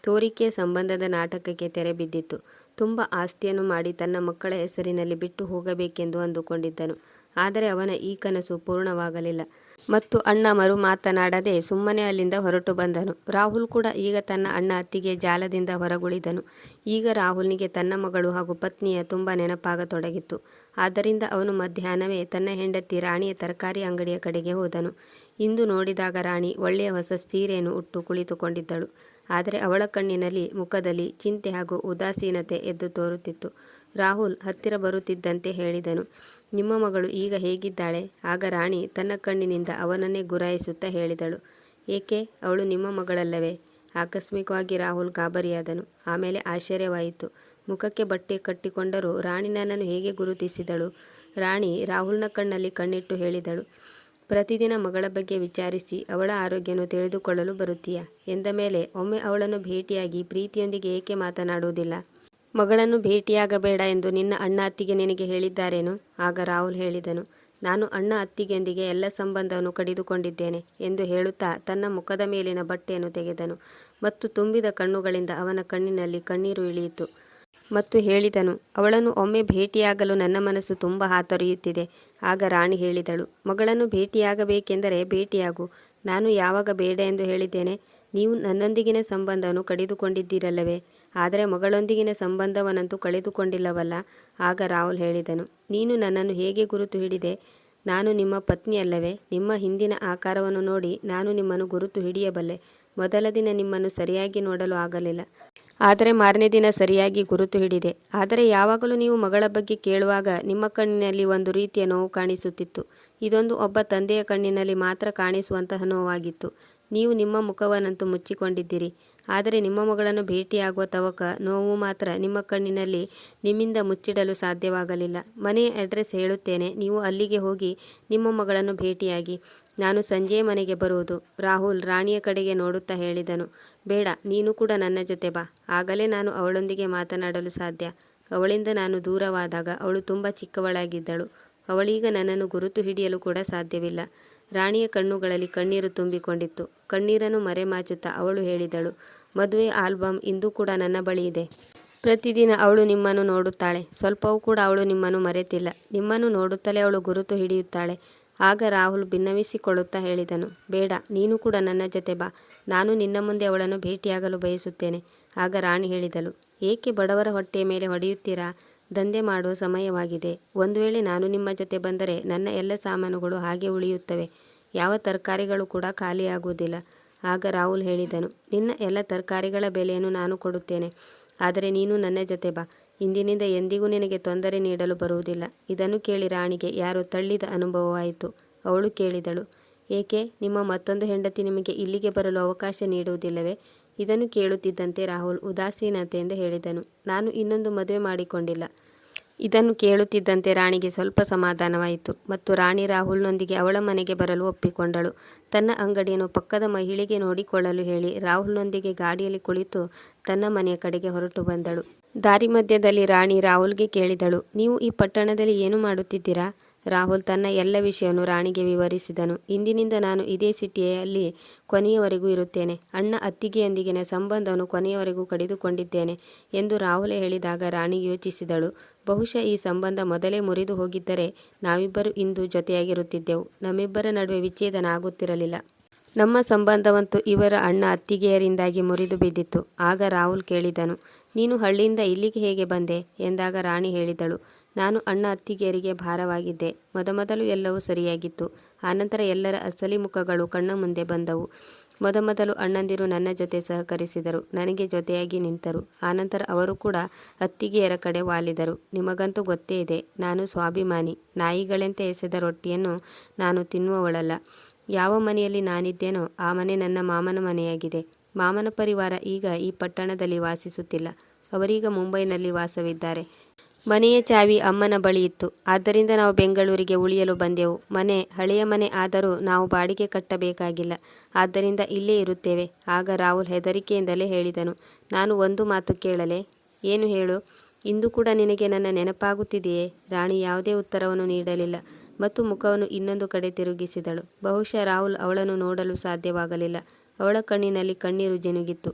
ತೋರಿಕೆಯ ಸಂಬಂಧದ ನಾಟಕಕ್ಕೆ ತೆರೆ ಬಿದ್ದಿತ್ತು. ತುಂಬ ಆಸ್ತಿಯನ್ನು ಮಾಡಿ ತನ್ನ ಮಕ್ಕಳ ಹೆಸರಿನಲ್ಲಿ ಬಿಟ್ಟು ಹೋಗಬೇಕೆಂದು ಅಂದುಕೊಂಡಿದ್ದನು. ಆದರೆ ಅವನ ಈ ಕನಸು ಪೂರ್ಣವಾಗಲಿಲ್ಲ. ಮತ್ತು ಅಣ್ಣ ಮರು ಮಾತನಾಡದೆ ಸುಮ್ಮನೆ ಅಲ್ಲಿಂದ ಹೊರಟು ಬಂದನು. ರಾಹುಲ್ ಕೂಡ ಈಗ ತನ್ನ ಅಣ್ಣ ಅತ್ತಿಗೆ ಜಾಲದಿಂದ ಹೊರಗುಳಿದನು. ಈಗ ರಾಹುಲ್ನಿಗೆ ತನ್ನ ಮಗಳು ಹಾಗೂ ಪತ್ನಿಯ ತುಂಬ ನೆನಪಾಗತೊಡಗಿತ್ತು. ಆದ್ದರಿಂದ ಅವನು ಮಧ್ಯಾಹ್ನವೇ ತನ್ನ ಹೆಂಡತಿ ರಾಣಿಯ ತರಕಾರಿ ಅಂಗಡಿಯ ಕಡೆಗೆ ಹೋದನು. ಇಂದು ನೋಡಿದಾಗ ರಾಣಿ ಒಳ್ಳೆಯ ಹೊಸ ಸೀರೆಯನ್ನು ಉಟ್ಟು ಕುಳಿತುಕೊಂಡಿದ್ದಳು. ಆದರೆ ಅವಳ ಕಣ್ಣಿನಲ್ಲಿ ಮುಖದಲ್ಲಿ ಚಿಂತೆ ಹಾಗೂ ಉದಾಸೀನತೆ ಎದ್ದು ತೋರುತ್ತಿತ್ತು. ರಾಹುಲ್ ಹತ್ತಿರ ಬರುತ್ತಿದ್ದಂತೆ ಹೇಳಿದನು. ನಿಮ್ಮ ಮಗಳು ಈಗ ಹೇಗಿದ್ದಾಳೆ? ಆಗ ರಾಣಿ ತನ್ನ ಕಣ್ಣಿನಿಂದ ಅವನನ್ನೇ ಗುರಾಯಿಸುತ್ತಾ ಹೇಳಿದಳು. ಏಕೆ? ಅವಳು ನಿಮ್ಮ ಮಗಳಲ್ಲವೇ? ಆಕಸ್ಮಿಕವಾಗಿ ರಾಹುಲ್ ಗಾಬರಿಯಾದನು. ಆಮೇಲೆ ಆಶ್ಚರ್ಯವಾಯಿತು. ಮುಖಕ್ಕೆ ಬಟ್ಟೆ ಕಟ್ಟಿಕೊಂಡರೂ ರಾಣಿ ನನ್ನನ್ನು ಹೇಗೆ ಗುರುತಿಸಿದಳು? ರಾಣಿ ರಾಹುಲ್ನ ಕಣ್ಣಲ್ಲಿ ಕಣ್ಣಿಟ್ಟು ಹೇಳಿದಳು. ಪ್ರತಿದಿನ ಮಗಳ ಬಗ್ಗೆ ವಿಚಾರಿಸಿ ಅವಳ ಆರೋಗ್ಯವನ್ನು ತಿಳಿದುಕೊಳ್ಳಲು ಬರುತ್ತೀಯಾ? ಎಂದ ಮೇಲೆ ಒಮ್ಮೆ ಅವಳನ್ನು ಭೇಟಿಯಾಗಿ ಪ್ರೀತಿಯೊಂದಿಗೆ ಏಕೆ ಮಾತನಾಡುವುದಿಲ್ಲ? ಮಗಳನ್ನು ಭೇಟಿಯಾಗಬೇಡ ಎಂದು ನಿನ್ನ ಅಣ್ಣ ಅತ್ತಿಗೆ ನಿನಗೆ ಹೇಳಿದ್ದಾರೇನು? ಆಗ ರಾಹುಲ್ ಹೇಳಿದನು, ನಾನು ಅಣ್ಣ ಅತ್ತಿಗೆಯೊಂದಿಗೆ ಎಲ್ಲ ಸಂಬಂಧವನ್ನು ಕಡಿದುಕೊಂಡಿದ್ದೇನೆ ಎಂದು ಹೇಳುತ್ತಾ ತನ್ನ ಮುಖದ ಮೇಲಿನ ಬಟ್ಟೆಯನ್ನು ತೆಗೆದನು ಮತ್ತು ತುಂಬಿದ ಕಣ್ಣುಗಳಿಂದ ಅವನ ಕಣ್ಣಿನಲ್ಲಿ ಕಣ್ಣೀರು ಇಳಿಯಿತು. ಮತ್ತು ಹೇಳಿದನು, ಅವಳನ್ನು ಒಮ್ಮೆ ಭೇಟಿಯಾಗಲು ನನ್ನ ಮನಸ್ಸು ತುಂಬ ಹಾತೊರೆಯುತ್ತಿದೆ. ಆಗ ರಾಣಿ ಹೇಳಿದಳು, ಮಗಳನ್ನು ಭೇಟಿಯಾಗಬೇಕೆಂದರೆ ಭೇಟಿಯಾಗು, ನಾನು ಯಾವಾಗ ಬೇಡ ಎಂದು ಹೇಳಿದ್ದೇನೆ, ನೀವು ನನ್ನೊಂದಿಗಿನ ಸಂಬಂಧವನ್ನು ಕಡಿದುಕೊಂಡಿದ್ದೀರಲ್ಲವೇ? ಆದರೆ ಮಗಳೊಂದಿಗಿನ ಸಂಬಂಧವನ್ನಂತೂ ಕಳೆದುಕೊಂಡಿಲ್ಲವಲ್ಲ? ಆಗ ರಾಹುಲ್ ಹೇಳಿದನು. ನೀನು ನನ್ನನ್ನು ಹೇಗೆ ಗುರುತು ಹಿಡಿದೆ? ನಾನು ನಿಮ್ಮ ಪತ್ನಿ ಅಲ್ಲವೇ? ನಿಮ್ಮ ಹಿಂದಿನ ಆಕಾರವನ್ನು ನೋಡಿ ನಾನು ನಿಮ್ಮನ್ನು ಗುರುತು ಹಿಡಿಯಬಲ್ಲೆ. ಮೊದಲ ದಿನ ನಿಮ್ಮನ್ನು ಸರಿಯಾಗಿ ನೋಡಲು ಆಗಲಿಲ್ಲ. ಆದರೆ ಮಾರನೇ ದಿನ ಸರಿಯಾಗಿ ಗುರುತು ಹಿಡಿದೆ. ಆದರೆ ಯಾವಾಗಲೂ ನೀವು ಮಗಳ ಬಗ್ಗೆ ಕೇಳುವಾಗ ನಿಮ್ಮ ಕಣ್ಣಿನಲ್ಲಿ ಒಂದು ರೀತಿಯ ನೋವು ಕಾಣಿಸುತ್ತಿತ್ತು. ಇದೊಂದು ಒಬ್ಬ ತಂದೆಯ ಕಣ್ಣಿನಲ್ಲಿ ಮಾತ್ರ ಕಾಣಿಸುವಂತಹ ನೋವಾಗಿತ್ತು. ನೀವು ನಿಮ್ಮ ಮುಖವನ್ನಂತೂ ಮುಚ್ಚಿಕೊಂಡಿದ್ದೀರಿ. ಆದರೆ ನಿಮ್ಮ ಮಗಳನ್ನು ಭೇಟಿಯಾಗುವ ತವಕ, ನೋವು ಮಾತ್ರ ನಿಮ್ಮ ಕಣ್ಣಿನಲ್ಲಿ ನಿಮ್ಮಿಂದ ಮುಚ್ಚಿಡಲು ಸಾಧ್ಯವಾಗಲಿಲ್ಲ. ಮನೆಯ ಅಡ್ರೆಸ್ ಹೇಳುತ್ತೇನೆ. ನೀವು ಅಲ್ಲಿಗೆ ಹೋಗಿ ನಿಮ್ಮ ಮಗಳನ್ನು ಭೇಟಿಯಾಗಿ. ನಾನು ಸಂಜೆ ಮನೆಗೆ ಬರುವುದು. ರಾಹುಲ್ ರಾಣಿಯ ಕಡೆಗೆ ನೋಡುತ್ತಾ ಹೇಳಿದನು. ಬೇಡ, ನೀನು ಕೂಡ ನನ್ನ ಜೊತೆ ಬಾ. ಆಗಲೇ ನಾನು ಅವಳೊಂದಿಗೆ ಮಾತನಾಡಲು ಸಾಧ್ಯ. ಅವಳಿಂದ ನಾನು ದೂರವಾದಾಗ ಅವಳು ತುಂಬ ಚಿಕ್ಕವಳಾಗಿದ್ದಳು. ಅವಳೀಗ ನನ್ನನ್ನು ಗುರುತು ಹಿಡಿಯಲು ಕೂಡ ಸಾಧ್ಯವಿಲ್ಲ. ರಾಣಿಯ ಕಣ್ಣುಗಳಲ್ಲಿ ಕಣ್ಣೀರು ತುಂಬಿಕೊಂಡಿತ್ತು. ಕಣ್ಣೀರನ್ನು ಮರೆಮಾಚುತ್ತಾ ಅವಳು ಹೇಳಿದಳು, ಮದುವೆ ಆಲ್ಬಮ್ ಇಂದು ಕೂಡ ನನ್ನ ಬಳಿ ಇದೆ. ಪ್ರತಿದಿನ ಅವಳು ನಿಮ್ಮನ್ನು ನೋಡುತ್ತಾಳೆ. ಸ್ವಲ್ಪವೂ ಕೂಡ ಅವಳು ನಿಮ್ಮನ್ನು ಮರೆತಿಲ್ಲ. ನಿಮ್ಮನ್ನು ನೋಡುತ್ತಲೇ ಅವಳು ಗುರುತು ಹಿಡಿಯುತ್ತಾಳೆ. ಆಗ ರಾಹುಲ್ ಭಿನ್ನವಿಸಿಕೊಳ್ಳುತ್ತಾ ಹೇಳಿದನು, ಬೇಡ, ನೀನು ಕೂಡ ನನ್ನ ಜೊತೆ ಬಾ. ನಾನು ನಿನ್ನ ಮುಂದೆ ಅವಳನ್ನು ಭೇಟಿಯಾಗಲು ಬಯಸುತ್ತೇನೆ. ಆಗ ರಾಣಿ ಹೇಳಿದಳು, ಏಕೆ ಬಡವರ ಹೊಟ್ಟೆಯ ಮೇಲೆ ಹೊಡೆಯುತ್ತೀರಾ? ದಂಧೆ ಮಾಡುವ ಸಮಯವಾಗಿದೆ. ಒಂದು ವೇಳೆ ನಾನು ನಿಮ್ಮ ಜೊತೆ ಬಂದರೆ ನನ್ನ ಎಲ್ಲ ಸಾಮಾನುಗಳು ಹಾಗೆ ಉಳಿಯುತ್ತವೆ. ಯಾವ ತರಕಾರಿಗಳು ಕೂಡ ಖಾಲಿಯಾಗುವುದಿಲ್ಲ. ಆಗ ರಾಹುಲ್ ಹೇಳಿದನು, ನಿನ್ನ ಎಲ್ಲ ತರಕಾರಿಗಳ ಬೆಲೆಯನ್ನು ನಾನು ಕೊಡುತ್ತೇನೆ, ಆದರೆ ನೀನು ನನ್ನ ಜೊತೆ ಬಾ. ಇಂದಿನಿಂದ ಎಂದಿಗೂ ನಿನಗೆ ತೊಂದರೆ ನೀಡಲು ಬರುವುದಿಲ್ಲ. ಇದನ್ನು ಕೇಳಿ ರಾಣಿಗೆ ಯಾರೋ ತಳ್ಳಿದ ಅನುಭವವಾಯಿತು. ಅವಳು ಕೇಳಿದಳು, ಏಕೆ, ನಿಮ್ಮ ಮತ್ತೊಂದು ಹೆಂಡತಿ ನಿಮಗೆ ಇಲ್ಲಿಗೆ ಬರಲು ಅವಕಾಶ ನೀಡುವುದಿಲ್ಲವೇ? ಇದನ್ನು ಕೇಳುತ್ತಿದ್ದಂತೆ ರಾಹುಲ್ ಉದಾಸೀನತೆಯಿಂದ ಹೇಳಿದನು, ನಾನು ಇನ್ನೊಂದು ಮದುವೆ ಮಾಡಿಕೊಂಡಿಲ್ಲ. ಇದನ್ನು ಕೇಳುತ್ತಿದ್ದಂತೆ ರಾಣಿಗೆ ಸ್ವಲ್ಪ ಸಮಾಧಾನವಾಯಿತು. ಮತ್ತು ರಾಣಿ ರಾಹುಲ್ನೊಂದಿಗೆ ಅವಳ ಮನೆಗೆ ಬರಲು ಒಪ್ಪಿಕೊಂಡಳು. ತನ್ನ ಅಂಗಡಿಯನ್ನು ಪಕ್ಕದ ಮಹಿಳೆಗೆ ನೋಡಿಕೊಳ್ಳಲು ಹೇಳಿ ರಾಹುಲ್ನೊಂದಿಗೆ ಗಾಡಿಯಲ್ಲಿ ಕುಳಿತು ತನ್ನ ಮನೆಯ ಕಡೆಗೆ ಹೊರಟು ಬಂದಳು. ದಾರಿ ಮಧ್ಯದಲ್ಲಿ ರಾಣಿ ರಾಹುಲ್ಗೆ ಕೇಳಿದಳು, ನೀವು ಈ ಪಟ್ಟಣದಲ್ಲಿ ಏನು ಮಾಡುತ್ತಿದ್ದೀರಾ? ರಾಹುಲ್ ತನ್ನ ಎಲ್ಲ ವಿಷಯವನ್ನು ರಾಣಿಗೆ ವಿವರಿಸಿದನು. ಇಂದಿನಿಂದ ನಾನು ಇದೇ ಸಿಟಿಯಲ್ಲಿ ಕೊನೆಯವರೆಗೂ ಇರುತ್ತೇನೆ. ಅಣ್ಣ ಅತ್ತಿಗೆಯೊಂದಿಗಿನ ಸಂಬಂಧವನ್ನು ಕೊನೆಯವರೆಗೂ ಕಡಿದುಕೊಂಡಿದ್ದೇನೆ ಎಂದು ರಾಹುಲ್ ಹೇಳಿದಾಗ ರಾಣಿ ಯೋಚಿಸಿದಳು. ಬಹುಶಃ ಈ ಸಂಬಂಧ ಮೊದಲೇ ಮುರಿದು ಹೋಗಿದ್ದರೆ ನಾವಿಬ್ಬರು ಇಂದು ಜೊತೆಯಾಗಿರುತ್ತಿದ್ದೆವು. ನಮ್ಮಿಬ್ಬರ ನಡುವೆ ವಿಚ್ಛೇದನ ಆಗುತ್ತಿರಲಿಲ್ಲ. ನಮ್ಮ ಸಂಬಂಧವಂತೂ ಇವರ ಅಣ್ಣ ಅತ್ತಿಗೆಯರಿಂದಾಗಿ ಮುರಿದು ಬಿದ್ದಿತ್ತು. ಆಗ ರಾಹುಲ್ ಕೇಳಿದನು, ನೀನು ಹಳ್ಳಿಯಿಂದ ಇಲ್ಲಿಗೆ ಹೇಗೆ ಬಂದೆ? ಎಂದಾಗ ರಾಣಿ ಹೇಳಿದಳು ನಾನು ಅಣ್ಣ ಅತ್ತಿಗೆಯರಿಗೆ ಭಾರವಾಗಿದ್ದೆ. ಮೊದಮೊದಲು ಎಲ್ಲವೂ ಸರಿಯಾಗಿತ್ತು. ಆನಂತರ ಎಲ್ಲರ ಅಸಲಿ ಮುಖಗಳು ಕಣ್ಣ ಮುಂದೆ ಬಂದವು. ಮೊದಮೊದಲು ಅಣ್ಣಂದಿರು ನನ್ನ ಜೊತೆ ಸಹಕರಿಸಿದರು. ನನಗೆ ಜೊತೆಯಾಗಿ ನಿಂತರು. ಆನಂತರ ಅವರು ಕೂಡ ಅತ್ತಿಗೆಯರ ಕಡೆ ವಾಲಿದರು. ನಿಮಗಂತೂ ಗೊತ್ತೇ ಇದೆ, ನಾನು ಸ್ವಾಭಿಮಾನಿ. ನಾಯಿಗಳಂತೆ ಎಸೆದ ರೊಟ್ಟಿಯನ್ನು ನಾನು ತಿನ್ನುವವಳಲ್ಲ. ಯಾವ ಮನೆಯಲ್ಲಿ ನಾನಿದ್ದೇನೋ ಆ ಮನೆ ನನ್ನ ಮಾಮನ ಮನೆಯಾಗಿದೆ. ಮಾಮನ ಪರಿವಾರ ಈಗ ಈ ಪಟ್ಟಣದಲ್ಲಿ ವಾಸಿಸುತ್ತಿಲ್ಲ. ಅವರೀಗ ಮುಂಬೈನಲ್ಲಿ ವಾಸವಿದ್ದಾರೆ. ಮನೆಯ ಚಾವಿ ಅಮ್ಮನ ಬಳಿ ಇತ್ತು. ಆದ್ದರಿಂದ ನಾವು ಬೆಂಗಳೂರಿಗೆ ಉಳಿಯಲು ಬಂದೆವು. ಮನೆ, ಹಳೆಯ ಮನೆ ಆದರೂ ನಾವು ಬಾಡಿಗೆ ಕಟ್ಟಬೇಕಾಗಿಲ್ಲ. ಆದ್ದರಿಂದ ಇಲ್ಲೇ ಇರುತ್ತೇವೆ. ಆಗ ರಾಹುಲ್ ಹೆದರಿಕೆಯಿಂದಲೇ ಹೇಳಿದನು. ನಾನು ಒಂದು ಮಾತು ಕೇಳಲೆ. ಏನು ಹೇಳು? ಇಂದು ಕೂಡ ನಿನಗೆ ನನ್ನ ನೆನಪಾಗುತ್ತಿದೆಯೇ? ರಾಣಿ ಯಾವುದೇ ಉತ್ತರವನ್ನು ನೀಡಲಿಲ್ಲ ಮತ್ತು ಮುಖವನ್ನು ಇನ್ನೊಂದು ಕಡೆ ತಿರುಗಿಸಿದಳು. ಬಹುಶಃ ರಾಹುಲ್ ಅವಳನ್ನು ನೋಡಲು ಸಾಧ್ಯವಾಗಲಿಲ್ಲ. ಅವಳ ಕಣ್ಣಿನಲ್ಲಿ ಕಣ್ಣೀರು ಜಿನುಗಿತ್ತು.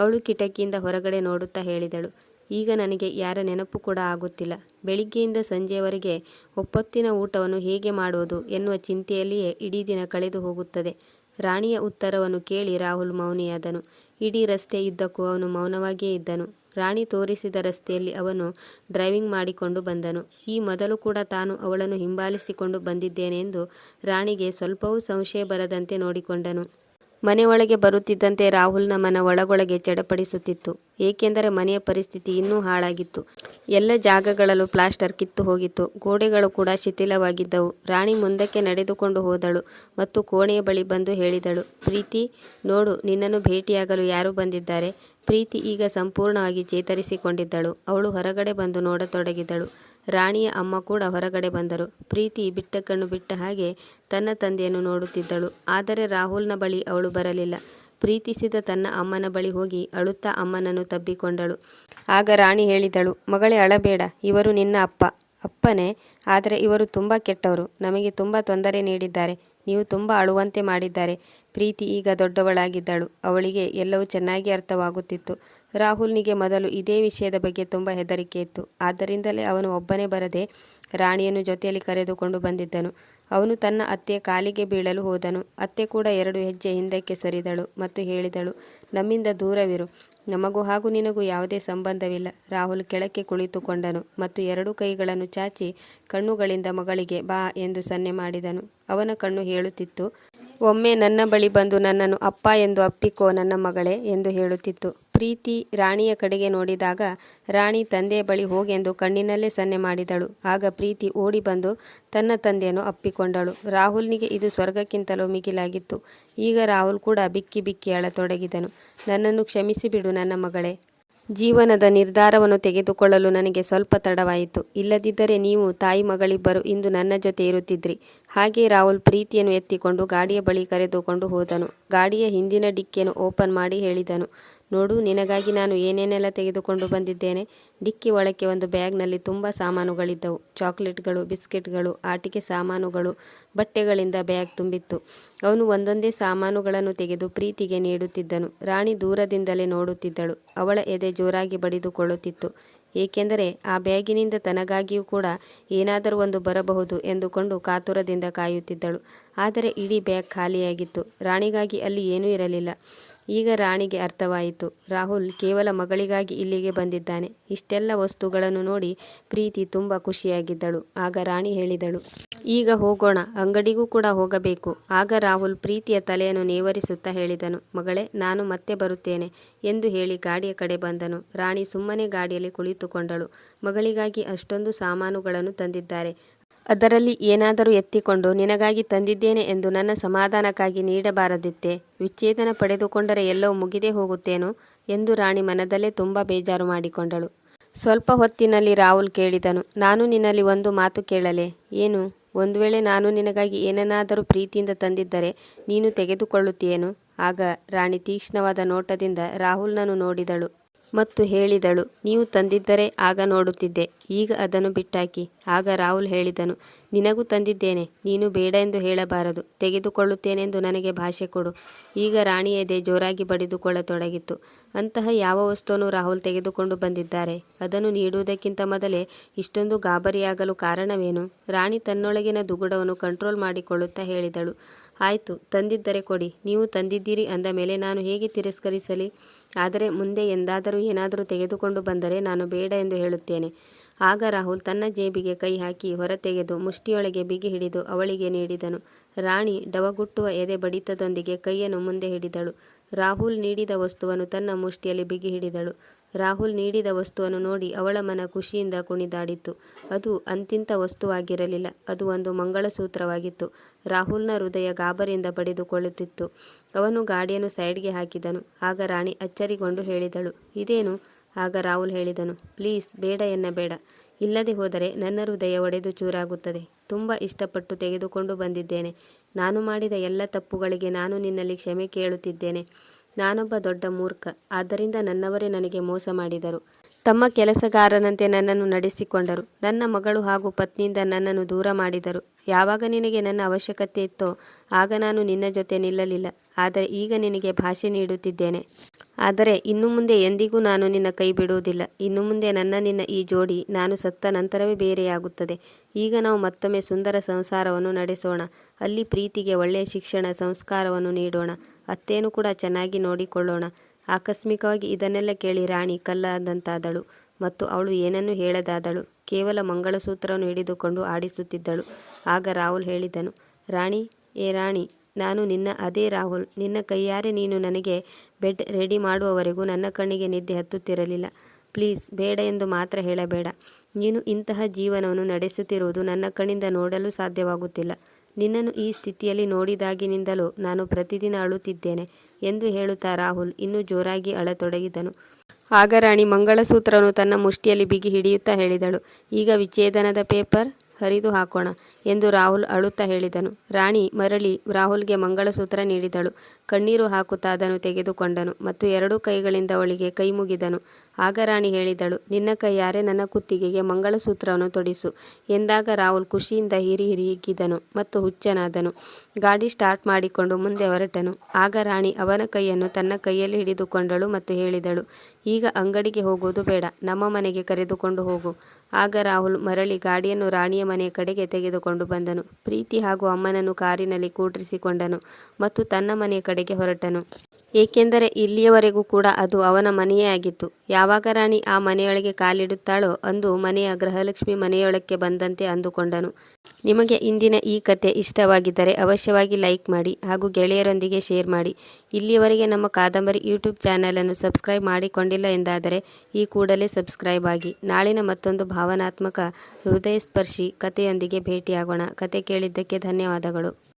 ಅವಳು ಕಿಟಕಿಯಿಂದ ಹೊರಗಡೆ ನೋಡುತ್ತಾ ಹೇಳಿದಳು. ಈಗ ನನಗೆ ಯಾರ ನೆನಪು ಕೂಡ ಆಗುತ್ತಿಲ್ಲ. ಬೆಳಿಗ್ಗೆಯಿಂದ ಸಂಜೆಯವರೆಗೆ ಒಪ್ಪತ್ತಿನ ಊಟವನ್ನು ಹೇಗೆ ಮಾಡುವುದು ಎನ್ನುವ ಚಿಂತೆಯಲ್ಲಿಯೇ ಇಡೀ ದಿನ ಕಳೆದು ಹೋಗುತ್ತದೆ. ರಾಣಿಯ ಉತ್ತರವನ್ನು ಕೇಳಿ ರಾಹುಲ್ ಮೌನಿಯಾದನು. ಇಡೀ ರಸ್ತೆ ಇದ್ದಕ್ಕೂ ಅವನು ಮೌನವಾಗಿಯೇ ಇದ್ದನು. ರಾಣಿ ತೋರಿಸಿದ ರಸ್ತೆಯಲ್ಲಿ ಅವನು ಡ್ರೈವಿಂಗ್ ಮಾಡಿಕೊಂಡು ಬಂದನು. ಈ ಮೊದಲು ಕೂಡ ತಾನು ಅವಳನ್ನು ಹಿಂಬಾಲಿಸಿಕೊಂಡು ಬಂದಿದ್ದೇನೆಂದು ರಾಣಿಗೆ ಸ್ವಲ್ಪವೂ ಸಂಶಯ ಬರದಂತೆ ನೋಡಿಕೊಂಡನು. ಮನೆಯೊಳಗೆ ಬರುತ್ತಿದ್ದಂತೆ ರಾಹುಲ್ನ ಮನ ಒಳಗೊಳಗೆ ಚಡಪಡಿಸುತ್ತಿತ್ತು. ಏಕೆಂದರೆ ಮನೆಯ ಪರಿಸ್ಥಿತಿ ಇನ್ನೂ ಹಾಳಾಗಿತ್ತು. ಎಲ್ಲ ಜಾಗಗಳಲ್ಲೂ ಪ್ಲಾಸ್ಟರ್ ಕಿತ್ತು ಹೋಗಿತ್ತು. ಗೋಡೆಗಳು ಕೂಡ ಶಿಥಿಲವಾಗಿದ್ದವು. ರಾಣಿ ಮುಂದಕ್ಕೆ ನಡೆದುಕೊಂಡು ಹೋದಳು ಮತ್ತು ಕೋಣೆಯ ಬಳಿ ಬಂದು ಹೇಳಿದಳು, ಪ್ರೀತಿ, ನೋಡು, ನಿನ್ನನ್ನು ಭೇಟಿಯಾಗಲು ಯಾರು ಬಂದಿದ್ದಾರೆ? ಪ್ರೀತಿ ಈಗ ಸಂಪೂರ್ಣವಾಗಿ ಚೇತರಿಸಿಕೊಂಡಿದ್ದಳು. ಅವಳು ಹೊರಗಡೆ ಬಂದು ನೋಡತೊಡಗಿದಳು. ರಾಣಿಯ ಅಮ್ಮ ಕೂಡ ಹೊರಗಡೆ ಬಂದರು. ಪ್ರೀತಿ ಬಿಟ್ಟ ಕಣ್ಣು ಬಿಟ್ಟ ಹಾಗೆ ತನ್ನ ತಂದೆಯನ್ನು ನೋಡುತ್ತಿದ್ದಳು. ಆದರೆ ರಾಹುಲ್ನ ಬಳಿ ಅವಳು ಬರಲಿಲ್ಲ. ಪ್ರೀತಿಸಿದ ತನ್ನ ಅಮ್ಮನ ಬಳಿ ಹೋಗಿ ಅಳುತ್ತಾ ಅಮ್ಮನನ್ನು ತಬ್ಬಿಕೊಂಡಳು. ಆಗ ರಾಣಿ ಹೇಳಿದಳು, ಮಗಳೇ, ಅಳಬೇಡ. ಇವರು ನಿನ್ನ ಅಪ್ಪ. ಅಪ್ಪನೇ, ಆದರೆ ಇವರು ತುಂಬ ಕೆಟ್ಟವರು. ನಮಗೆ ತುಂಬ ತೊಂದರೆ ನೀಡಿದ್ದಾರೆ. ನೀವು ತುಂಬ ಅಳುವಂತೆ ಮಾಡಿದ್ದಾರೆ. ಪ್ರೀತಿ ಈಗ ದೊಡ್ಡವಳಾಗಿದ್ದಳು. ಅವಳಿಗೆ ಎಲ್ಲವೂ ಚೆನ್ನಾಗಿ ಅರ್ಥವಾಗುತ್ತಿತ್ತು. ರಾಹುಲ್ನಿಗೆ ಮೊದಲು ಇದೇ ವಿಷಯದ ಬಗ್ಗೆ ತುಂಬ ಹೆದರಿಕೆ ಇತ್ತು. ಆದ್ದರಿಂದಲೇ ಅವನು ಒಬ್ಬನೇ ಬರದೆ ರಾಣಿಯನ್ನು ಜೊತೆಯಲ್ಲಿ ಕರೆದುಕೊಂಡು ಬಂದಿದ್ದನು. ಅವನು ತನ್ನ ಅತ್ತೆ ಕಾಲಿಗೆ ಬೀಳಲು ಹೋದನು. ಅತ್ತೆ ಕೂಡ ಎರಡು ಹೆಜ್ಜೆ ಹಿಂದಕ್ಕೆ ಸರಿದಳು ಮತ್ತು ಹೇಳಿದಳು, ನಮ್ಮಿಂದ ದೂರವಿರು. ನಮಗೂ ಹಾಗೂ ನಿನಗೂ ಯಾವುದೇ ಸಂಬಂಧವಿಲ್ಲ. ರಾಹುಲ್ ಕೆಳಕ್ಕೆ ಕುಳಿತುಕೊಂಡನು ಮತ್ತು ಎರಡು ಕೈಗಳನ್ನು ಚಾಚಿ ಕಣ್ಣುಗಳಿಂದ ಮಗಳಿಗೆ ಬಾ ಎಂದು ಸನ್ನೆ ಮಾಡಿದನು. ಅವನ ಕಣ್ಣು ಹೇಳುತ್ತಿತ್ತು, ಒಮ್ಮೆ ನನ್ನ ಬಳಿ ಬಂದು ನನ್ನನ್ನು ಅಪ್ಪ ಎಂದು ಅಪ್ಪಿಕೋ ನನ್ನ ಮಗಳೇ ಎಂದು ಹೇಳುತ್ತಿತ್ತು. ಪ್ರೀತಿ ರಾಣಿಯ ಕಡೆಗೆ ನೋಡಿದಾಗ, ರಾಣಿ ತಂದೆಯ ಬಳಿ ಹೋಗೆಂದು ಕಣ್ಣಿನಲ್ಲೇ ಸನ್ನೆ ಮಾಡಿದಳು. ಆಗ ಪ್ರೀತಿ ಓಡಿ ಬಂದು ತನ್ನ ತಂದೆಯನ್ನು ಅಪ್ಪಿಕೊಂಡಳು. ರಾಹುಲ್ನಿಗೆ ಇದು ಸ್ವರ್ಗಕ್ಕಿಂತಲೂ ಮಿಗಿಲಾಗಿತ್ತು. ಈಗ ರಾಹುಲ್ ಕೂಡ ಬಿಕ್ಕಿ ಬಿಕ್ಕಿ ಅಳತೊಡಗಿದನು. ನನ್ನನ್ನು ಕ್ಷಮಿಸಿಬಿಡು ನನ್ನ ಮಗಳೇ. ಜೀವನದ ನಿರ್ಧಾರವನ್ನು ತೆಗೆದುಕೊಳ್ಳಲು ನನಗೆ ಸ್ವಲ್ಪ ತಡವಾಯಿತು. ಇಲ್ಲದಿದ್ದರೆ ನೀವು ತಾಯಿ ಮಗಳಿಬ್ಬರು ಇಂದು ನನ್ನ ಜೊತೆ ಇರುತ್ತಿದ್ರಿ. ಹಾಗೆ ರಾಹುಲ್ ಪ್ರೀತಿಯನ್ನು ಎತ್ತಿಕೊಂಡು ಗಾಡಿಯ ಬಳಿ ಕರೆದುಕೊಂಡು ಹೋದನು. ಗಾಡಿಯ ಹಿಂದಿನ ಡಿಕ್ಕಿಯನ್ನು ಓಪನ್ ಮಾಡಿ ಹೇಳಿದನು. ನೋಡು, ನಿನಗಾಗಿ ನಾನು ಏನೇನೆಲ್ಲ ತೆಗೆದುಕೊಂಡು ಬಂದಿದ್ದೇನೆ. ಡಿಕ್ಕಿ ಒಳಕ್ಕೆ ಒಂದು ಬ್ಯಾಗ್ನಲ್ಲಿ ತುಂಬ ಸಾಮಾನುಗಳಿದ್ದವು. ಚಾಕ್ಲೇಟ್ಗಳು, ಬಿಸ್ಕೆಟ್ಗಳು, ಆಟಿಕೆ ಸಾಮಾನುಗಳು, ಬಟ್ಟೆಗಳಿಂದ ಬ್ಯಾಗ್ ತುಂಬಿತ್ತು. ಅವನು ಒಂದೊಂದೇ ಸಾಮಾನುಗಳನ್ನು ತೆಗೆದು ಪ್ರೀತಿಗೆ ನೀಡುತ್ತಿದ್ದನು. ರಾಣಿ ದೂರದಿಂದಲೇ ನೋಡುತ್ತಿದ್ದಳು. ಅವಳ ಎದೆ ಜೋರಾಗಿ ಬಡಿದುಕೊಳ್ಳುತ್ತಿತ್ತು. ಏಕೆಂದರೆ ಆ ಬ್ಯಾಗಿನಿಂದ ತನಗಾಗಿಯೂ ಕೂಡ ಏನಾದರೂ ಒಂದು ಬರಬಹುದು ಎಂದುಕೊಂಡು ಕಾತುರದಿಂದ ಕಾಯುತ್ತಿದ್ದಳು. ಆದರೆ ಇಡೀ ಬ್ಯಾಗ್ ಖಾಲಿಯಾಗಿತ್ತು. ರಾಣಿಗಾಗಿ ಅಲ್ಲಿ ಏನೂ ಇರಲಿಲ್ಲ. ಈಗ ರಾಣಿಗೆ ಅರ್ಥವಾಯಿತು. ರಾಹುಲ್ ಕೇವಲ ಮಗಳಿಗಾಗಿ ಇಲ್ಲಿಗೆ ಬಂದಿದ್ದಾನೆ. ಇಷ್ಟೆಲ್ಲ ವಸ್ತುಗಳನ್ನು ನೋಡಿ ಪ್ರೀತಿ ತುಂಬ ಖುಷಿಯಾಗಿದ್ದಳು. ಆಗ ರಾಣಿ ಹೇಳಿದಳು, ಈಗ ಹೋಗೋಣ, ಅಂಗಡಿಗೂ ಕೂಡ ಹೋಗಬೇಕು. ಆಗ ರಾಹುಲ್ ಪ್ರೀತಿಯ ತಲೆಯನ್ನು ನೇವರಿಸುತ್ತಾ ಹೇಳಿದನು, ಮಗಳೇ, ನಾನು ಮತ್ತೆ ಬರುತ್ತೇನೆ ಎಂದು ಹೇಳಿ ಗಾಡಿಯ ಕಡೆ ಬಂದನು. ರಾಣಿ ಸುಮ್ಮನೆ ಗಾಡಿಯಲ್ಲಿ ಕುಳಿತುಕೊಂಡಳು. ಮಗಳಿಗಾಗಿ ಅಷ್ಟೊಂದು ಸಾಮಾನುಗಳನ್ನು ತಂದಿದ್ದಾರೆ. ಅದರಲ್ಲಿ ಏನಾದರೂ ಎತ್ತಿಕೊಂಡು ನಿನಗಾಗಿ ತಂದಿದ್ದೇನೆ ಎಂದು ನನ್ನ ಸಮಾಧಾನಕ್ಕಾಗಿ ನೀಡಬಾರದಿತ್ತೆ. ವಿಚ್ಛೇದನ ಪಡೆದುಕೊಂಡರೆ ಎಲ್ಲವೂ ಮುಗಿದೇ ಹೋಗುತ್ತೇನೋ ಎಂದು ರಾಣಿ ಮನದಲ್ಲೇ ತುಂಬ ಬೇಜಾರು ಮಾಡಿಕೊಂಡಳು. ಸ್ವಲ್ಪ ಹೊತ್ತಿನಲ್ಲಿ ರಾಹುಲ್ ಕೇಳಿದನು, ನಾನು ನಿನ್ನಲ್ಲಿ ಒಂದು ಮಾತು ಕೇಳಲೆ? ಏನು? ಒಂದು ವೇಳೆ ನಾನು ನಿನಗಾಗಿ ಏನನ್ನಾದರೂ ಪ್ರೀತಿಯಿಂದ ತಂದಿದ್ದರೆ ನೀನು ತೆಗೆದುಕೊಳ್ಳುತ್ತೀಯೇನು ಆಗ ರಾಣಿ ತೀಕ್ಷ್ಣವಾದ ನೋಟದಿಂದ ರಾಹುಲ್ನನ್ನು ನೋಡಿದಳು. ಮತ್ತು ಹೇಳಿದಳು, ನೀವು ತಂದಿದ್ದರೆ ಆಗ ನೋಡುತ್ತಿದ್ದೆ, ಈಗ ಅದನ್ನು ಬಿಟ್ಟಾಕಿ. ಆಗ ರಾಹುಲ್ ಹೇಳಿದನು, ನಿನಗೂ ತಂದಿದ್ದೇನೆ, ನೀನು ಬೇಡ ಎಂದು ಹೇಳಬಾರದು, ತೆಗೆದುಕೊಳ್ಳುತ್ತೇನೆಂದು ನನಗೆ ಭಾಷೆ ಕೊಡು. ಈಗ ರಾಣಿ ಎದೆ ಜೋರಾಗಿ ಬಡಿದುಕೊಳ್ಳತೊಡಗಿತ್ತು. ಅಂತಹ ಯಾವ ವಸ್ತುವನ್ನು ರಾಹುಲ್ ತೆಗೆದುಕೊಂಡು ಬಂದಿದ್ದಾರೆ? ಅದನ್ನು ನೀಡುವುದಕ್ಕಿಂತ ಮೊದಲೇ ಇಷ್ಟೊಂದು ಗಾಬರಿಯಾಗಲು ಕಾರಣವೇನು? ರಾಣಿ ತನ್ನೊಳಗಿನ ದುಗುಡವನ್ನು ಕಂಟ್ರೋಲ್ ಮಾಡಿಕೊಳ್ಳುತ್ತಾ ಹೇಳಿದಳು ಆಯಿತು, ತಂದಿದ್ದರೆ ಕೊಡಿ. ನೀವು ತಂದಿದ್ದೀರಿ ಅಂದ ಮೇಲೆ ನಾನು ಹೇಗೆ ತಿರಸ್ಕರಿಸಲಿ? ಆದರೆ ಮುಂದೆ ಎಂದಾದರೂ ಏನಾದರೂ ತೆಗೆದುಕೊಂಡು ಬಂದರೆ ನಾನು ಬೇಡ ಎಂದು ಹೇಳುತ್ತೇನೆ. ಆಗ ರಾಹುಲ್ ತನ್ನ ಜೇಬಿಗೆ ಕೈ ಹಾಕಿ ಹೊರತೆಗೆದು ಮುಷ್ಟಿಯೊಳಗೆ ಬಿಗಿ ಹಿಡಿದು ಅವಳಿಗೆ ನೀಡಿದನು. ರಾಣಿ ಡವಗುಟ್ಟುವ ಎದೆ ಬಡಿತದೊಂದಿಗೆ ಕೈಯನ್ನು ಮುಂದೆ ಹಿಡಿದಳು. ರಾಹುಲ್ ನೀಡಿದ ವಸ್ತುವನ್ನು ತನ್ನ ಮುಷ್ಟಿಯಲ್ಲಿ ಬಿಗಿ ಹಿಡಿದಳು. ರಾಹುಲ್ ನೀಡಿದ ವಸ್ತುವನ್ನು ನೋಡಿ ಅವಳ ಮನ ಖುಷಿಯಿಂದ ಕುಣಿದಾಡಿತ್ತು. ಅದು ಅಂತಿಂತ ವಸ್ತುವಾಗಿರಲಿಲ್ಲ. ಅದು ಒಂದು ಮಂಗಳಸೂತ್ರವಾಗಿತ್ತು. ರಾಹುಲ್ನ ಹೃದಯ ಗಾಬರಿಯಿಂದ ಬಡಿದುಕೊಳ್ಳುತ್ತಿತ್ತು. ಅವನು ಗಾಡಿಯನ್ನು ಸೈಡ್ಗೆ ಹಾಕಿದನು. ಆಗ ರಾಣಿ ಅಚ್ಚರಿಗೊಂಡು ಹೇಳಿದಳು, ಇದೇನು? ಆಗ ರಾಹುಲ್ ಹೇಳಿದನು, ಪ್ಲೀಸ್, ಬೇಡ ಎನ್ನಬೇಡ. ಇಲ್ಲದೆ ಹೋದರೆ ನನ್ನ ಹೃದಯ ಒಡೆದು ಚೂರಾಗುತ್ತದೆ. ತುಂಬ ಇಷ್ಟಪಟ್ಟು ತೆಗೆದುಕೊಂಡು ಬಂದಿದ್ದೇನೆ. ನಾನು ಮಾಡಿದ ಎಲ್ಲ ತಪ್ಪುಗಳಿಗೆ ನಾನು ನಿನ್ನಲ್ಲಿ ಕ್ಷಮೆ ಕೇಳುತ್ತಿದ್ದೇನೆ. ನಾನೊಬ್ಬ ದೊಡ್ಡ ಮೂರ್ಖ. ಆದ್ದರಿಂದ ನನ್ನವರೇ ನನಗೆ ಮೋಸ ಮಾಡಿದರು. ತಮ್ಮ ಕೆಲಸಗಾರನಂತೆ ನನ್ನನ್ನು ನಡೆಸಿಕೊಂಡರು. ನನ್ನ ಮಗಳು ಹಾಗೂ ಪತ್ನಿಯಿಂದ ನನ್ನನ್ನು ದೂರ ಮಾಡಿದರು. ಯಾವಾಗ ನಿನಗೆ ನನ್ನ ಅವಶ್ಯಕತೆ ಇತ್ತೋ, ಆಗ ನಾನು ನಿನ್ನ ಜೊತೆ ನಿಲ್ಲಲಿಲ್ಲ. ಆದರೆ ಈಗ ನಿನಗೆ ಭಾಷೆ ನೀಡುತ್ತಿದ್ದೇನೆ. ಆದರೆ ಇನ್ನು ಮುಂದೆ ಎಂದಿಗೂ ನಾನು ನಿನ್ನ ಕೈ ಬಿಡುವುದಿಲ್ಲ. ಇನ್ನು ಮುಂದೆ ನನ್ನ ನಿನ್ನ ಈ ಜೋಡಿ ನಾನು ಸತ್ತ ನಂತರವೇ ಬೇರೆಯಾಗುತ್ತದೆ. ಈಗ ನಾವು ಮತ್ತೊಮ್ಮೆ ಸುಂದರ ಸಂಸಾರವನ್ನು ನಡೆಸೋಣ. ಅಲ್ಲಿ ಪ್ರೀತಿಗೆ ಒಳ್ಳೆಯ ಶಿಕ್ಷಣ, ಸಂಸ್ಕಾರವನ್ನು ನೀಡೋಣ. ಅತ್ತೇನು ಕೂಡ ಚೆನ್ನಾಗಿ ನೋಡಿಕೊಳ್ಳೋಣ. ಆಕಸ್ಮಿಕವಾಗಿ ಇದನ್ನೆಲ್ಲ ಕೇಳಿ ರಾಣಿ ಕಲ್ಲಾದಂತಾದಳು ಮತ್ತು ಅವಳು ಏನನ್ನು ಹೇಳದಾದಳು. ಕೇವಲ ಮಂಗಳಸೂತ್ರವನ್ನು ಹಿಡಿದುಕೊಂಡು ಆಡಿಸುತ್ತಿದ್ದಳು. ಆಗ ರಾಹುಲ್ ಹೇಳಿದನು, ರಾಣಿ, ಏ ರಾಣಿ, ನಾನು ನಿನ್ನ ಅದೇ ರಾಹುಲ್. ನಿನ್ನ ಕೈಯಾರೆ ನೀನು ನನಗೆ ಬೆಡ್ ರೆಡಿ ಮಾಡುವವರೆಗೂ ನನ್ನ ಕಣ್ಣಿಗೆ ನಿದ್ದೆ ಹತ್ತುತ್ತಿರಲಿಲ್ಲ. ಪ್ಲೀಸ್, ಬೇಡ ಎಂದು ಮಾತ್ರ ಹೇಳಬೇಡ. ನೀನು ಇಂತಹ ಜೀವನವನ್ನು ನಡೆಸುತ್ತಿರುವುದು ನನ್ನ ಕಣ್ಣಿಂದ ನೋಡಲು ಸಾಧ್ಯವಾಗುತ್ತಿಲ್ಲ. ನಿನ್ನನ್ನು ಈ ಸ್ಥಿತಿಯಲ್ಲಿ ನೋಡಿದಾಗಿನಿಂದಲೂ ನಾನು ಪ್ರತಿದಿನ ಅಳುತ್ತಿದ್ದೇನೆ ಎಂದು ಹೇಳುತ್ತಾ ರಾಹುಲ್ ಇನ್ನೂ ಜೋರಾಗಿ ಅಳತೊಡಗಿದನು. ಆಗ ರಾಣಿ ಮಂಗಳಸೂತ್ರವನ್ನು ತನ್ನ ಮುಷ್ಟಿಯಲ್ಲಿ ಬಿಗಿ ಹಿಡಿಯುತ್ತಾ ಹೇಳಿದಳು, ಈಗ ವಿಚ್ಛೇದನದ ಪೇಪರ್? ಹರಿದು ಹಾಕೋಣ ಎಂದು ರಾಹುಲ್ ಅಳುತ್ತಾ ಹೇಳಿದನು. ರಾಣಿ ಮರಳಿ ರಾಹುಲ್ಗೆ ಮಂಗಳಸೂತ್ರ ನೀಡಿದಳು. ಕಣ್ಣೀರು ಹಾಕುತ್ತಾ ಅದನ್ನು ತೆಗೆದುಕೊಂಡನು ಮತ್ತು ಎರಡೂ ಕೈಗಳಿಂದ ಅವಳಿಗೆ ಕೈ ಮುಗಿದನು. ಆಗ ರಾಣಿ ಹೇಳಿದಳು, ನಿನ್ನ ಕೈಯಾರೆ ನನ್ನ ಕುತ್ತಿಗೆಗೆ ಮಂಗಳಸೂತ್ರವನ್ನು ತೊಡಿಸು ಎಂದಾಗ ರಾಹುಲ್ ಖುಷಿಯಿಂದ ಹಿರಿ ಹಿರಿಗಿದನು ಮತ್ತು ಹುಚ್ಚನಾದನು. ಗಾಡಿ ಸ್ಟಾರ್ಟ್ ಮಾಡಿಕೊಂಡು ಮುಂದೆ ಹೊರಟನು. ಆಗ ರಾಣಿ ಅವನ ಕೈಯನ್ನು ತನ್ನ ಕೈಯಲ್ಲಿ ಹಿಡಿದುಕೊಂಡಳು ಮತ್ತು ಹೇಳಿದಳು, ಈಗ ಅಂಗಡಿಗೆ ಹೋಗುವುದು ಬೇಡ, ನಮ್ಮ ಮನೆಗೆ ಕರೆದುಕೊಂಡು ಹೋಗು. ಆಗ ರಾಹುಲ್ ಮರಳಿ ಗಾಡಿಯನ್ನು ರಾಣಿಯ ಮನೆಯ ಕಡೆಗೆ ತೆಗೆದುಕೊಂಡು ಬಂದನು. ಪ್ರೀತಿ ಹಾಗೂ ಅಮ್ಮನನ್ನು ಕಾರಿನಲ್ಲಿ ಕೂಡಿಸಿಕೊಂಡನು ಮತ್ತು ತನ್ನ ಮನೆಯ ಕಡೆಗೆ ಹೊರಟನು. ಏಕೆಂದರೆ ಇಲ್ಲಿಯವರೆಗೂ ಕೂಡ ಅದು ಅವನ ಮನೆಯೇ ಆಗಿತ್ತು. ಯಾವಾಗ ರಾಣಿ ಆ ಮನೆಯೊಳಗೆ ಕಾಲಿಡುತ್ತಾಳೋ ಅಂದು ಮನೆಯ ಗೃಹಲಕ್ಷ್ಮಿ ಮನೆಯೊಳಕ್ಕೆ ಬಂದಂತೆ ಅಂದುಕೊಂಡನು. ನಿಮಗೆ ಇಂದಿನ ಈ ಕತೆ ಇಷ್ಟವಾಗಿದ್ದರೆ ಅವಶ್ಯವಾಗಿ ಲೈಕ್ ಮಾಡಿ ಹಾಗೂ ಗೆಳೆಯರೊಂದಿಗೆ ಶೇರ್ ಮಾಡಿ. ಇಲ್ಲಿಯವರೆಗೆ ನಮ್ಮ ಕಾದಂಬರಿ ಯೂಟ್ಯೂಬ್ ಚಾನಲನ್ನು ಸಬ್ಸ್ಕ್ರೈಬ್ ಮಾಡಿಕೊಂಡಿಲ್ಲ ಎಂದಾದರೆ ಈ ಕೂಡಲೇ ಸಬ್ಸ್ಕ್ರೈಬ್ ಆಗಿ. ನಾಳಿನ ಮತ್ತೊಂದು ಭಾವನಾತ್ಮಕ ಹೃದಯಸ್ಪರ್ಶಿ ಕಥೆಯೊಂದಿಗೆ ಭೇಟಿಯಾಗೋಣ. ಕತೆ ಕೇಳಿದ್ದಕ್ಕೆ ಧನ್ಯವಾದಗಳು.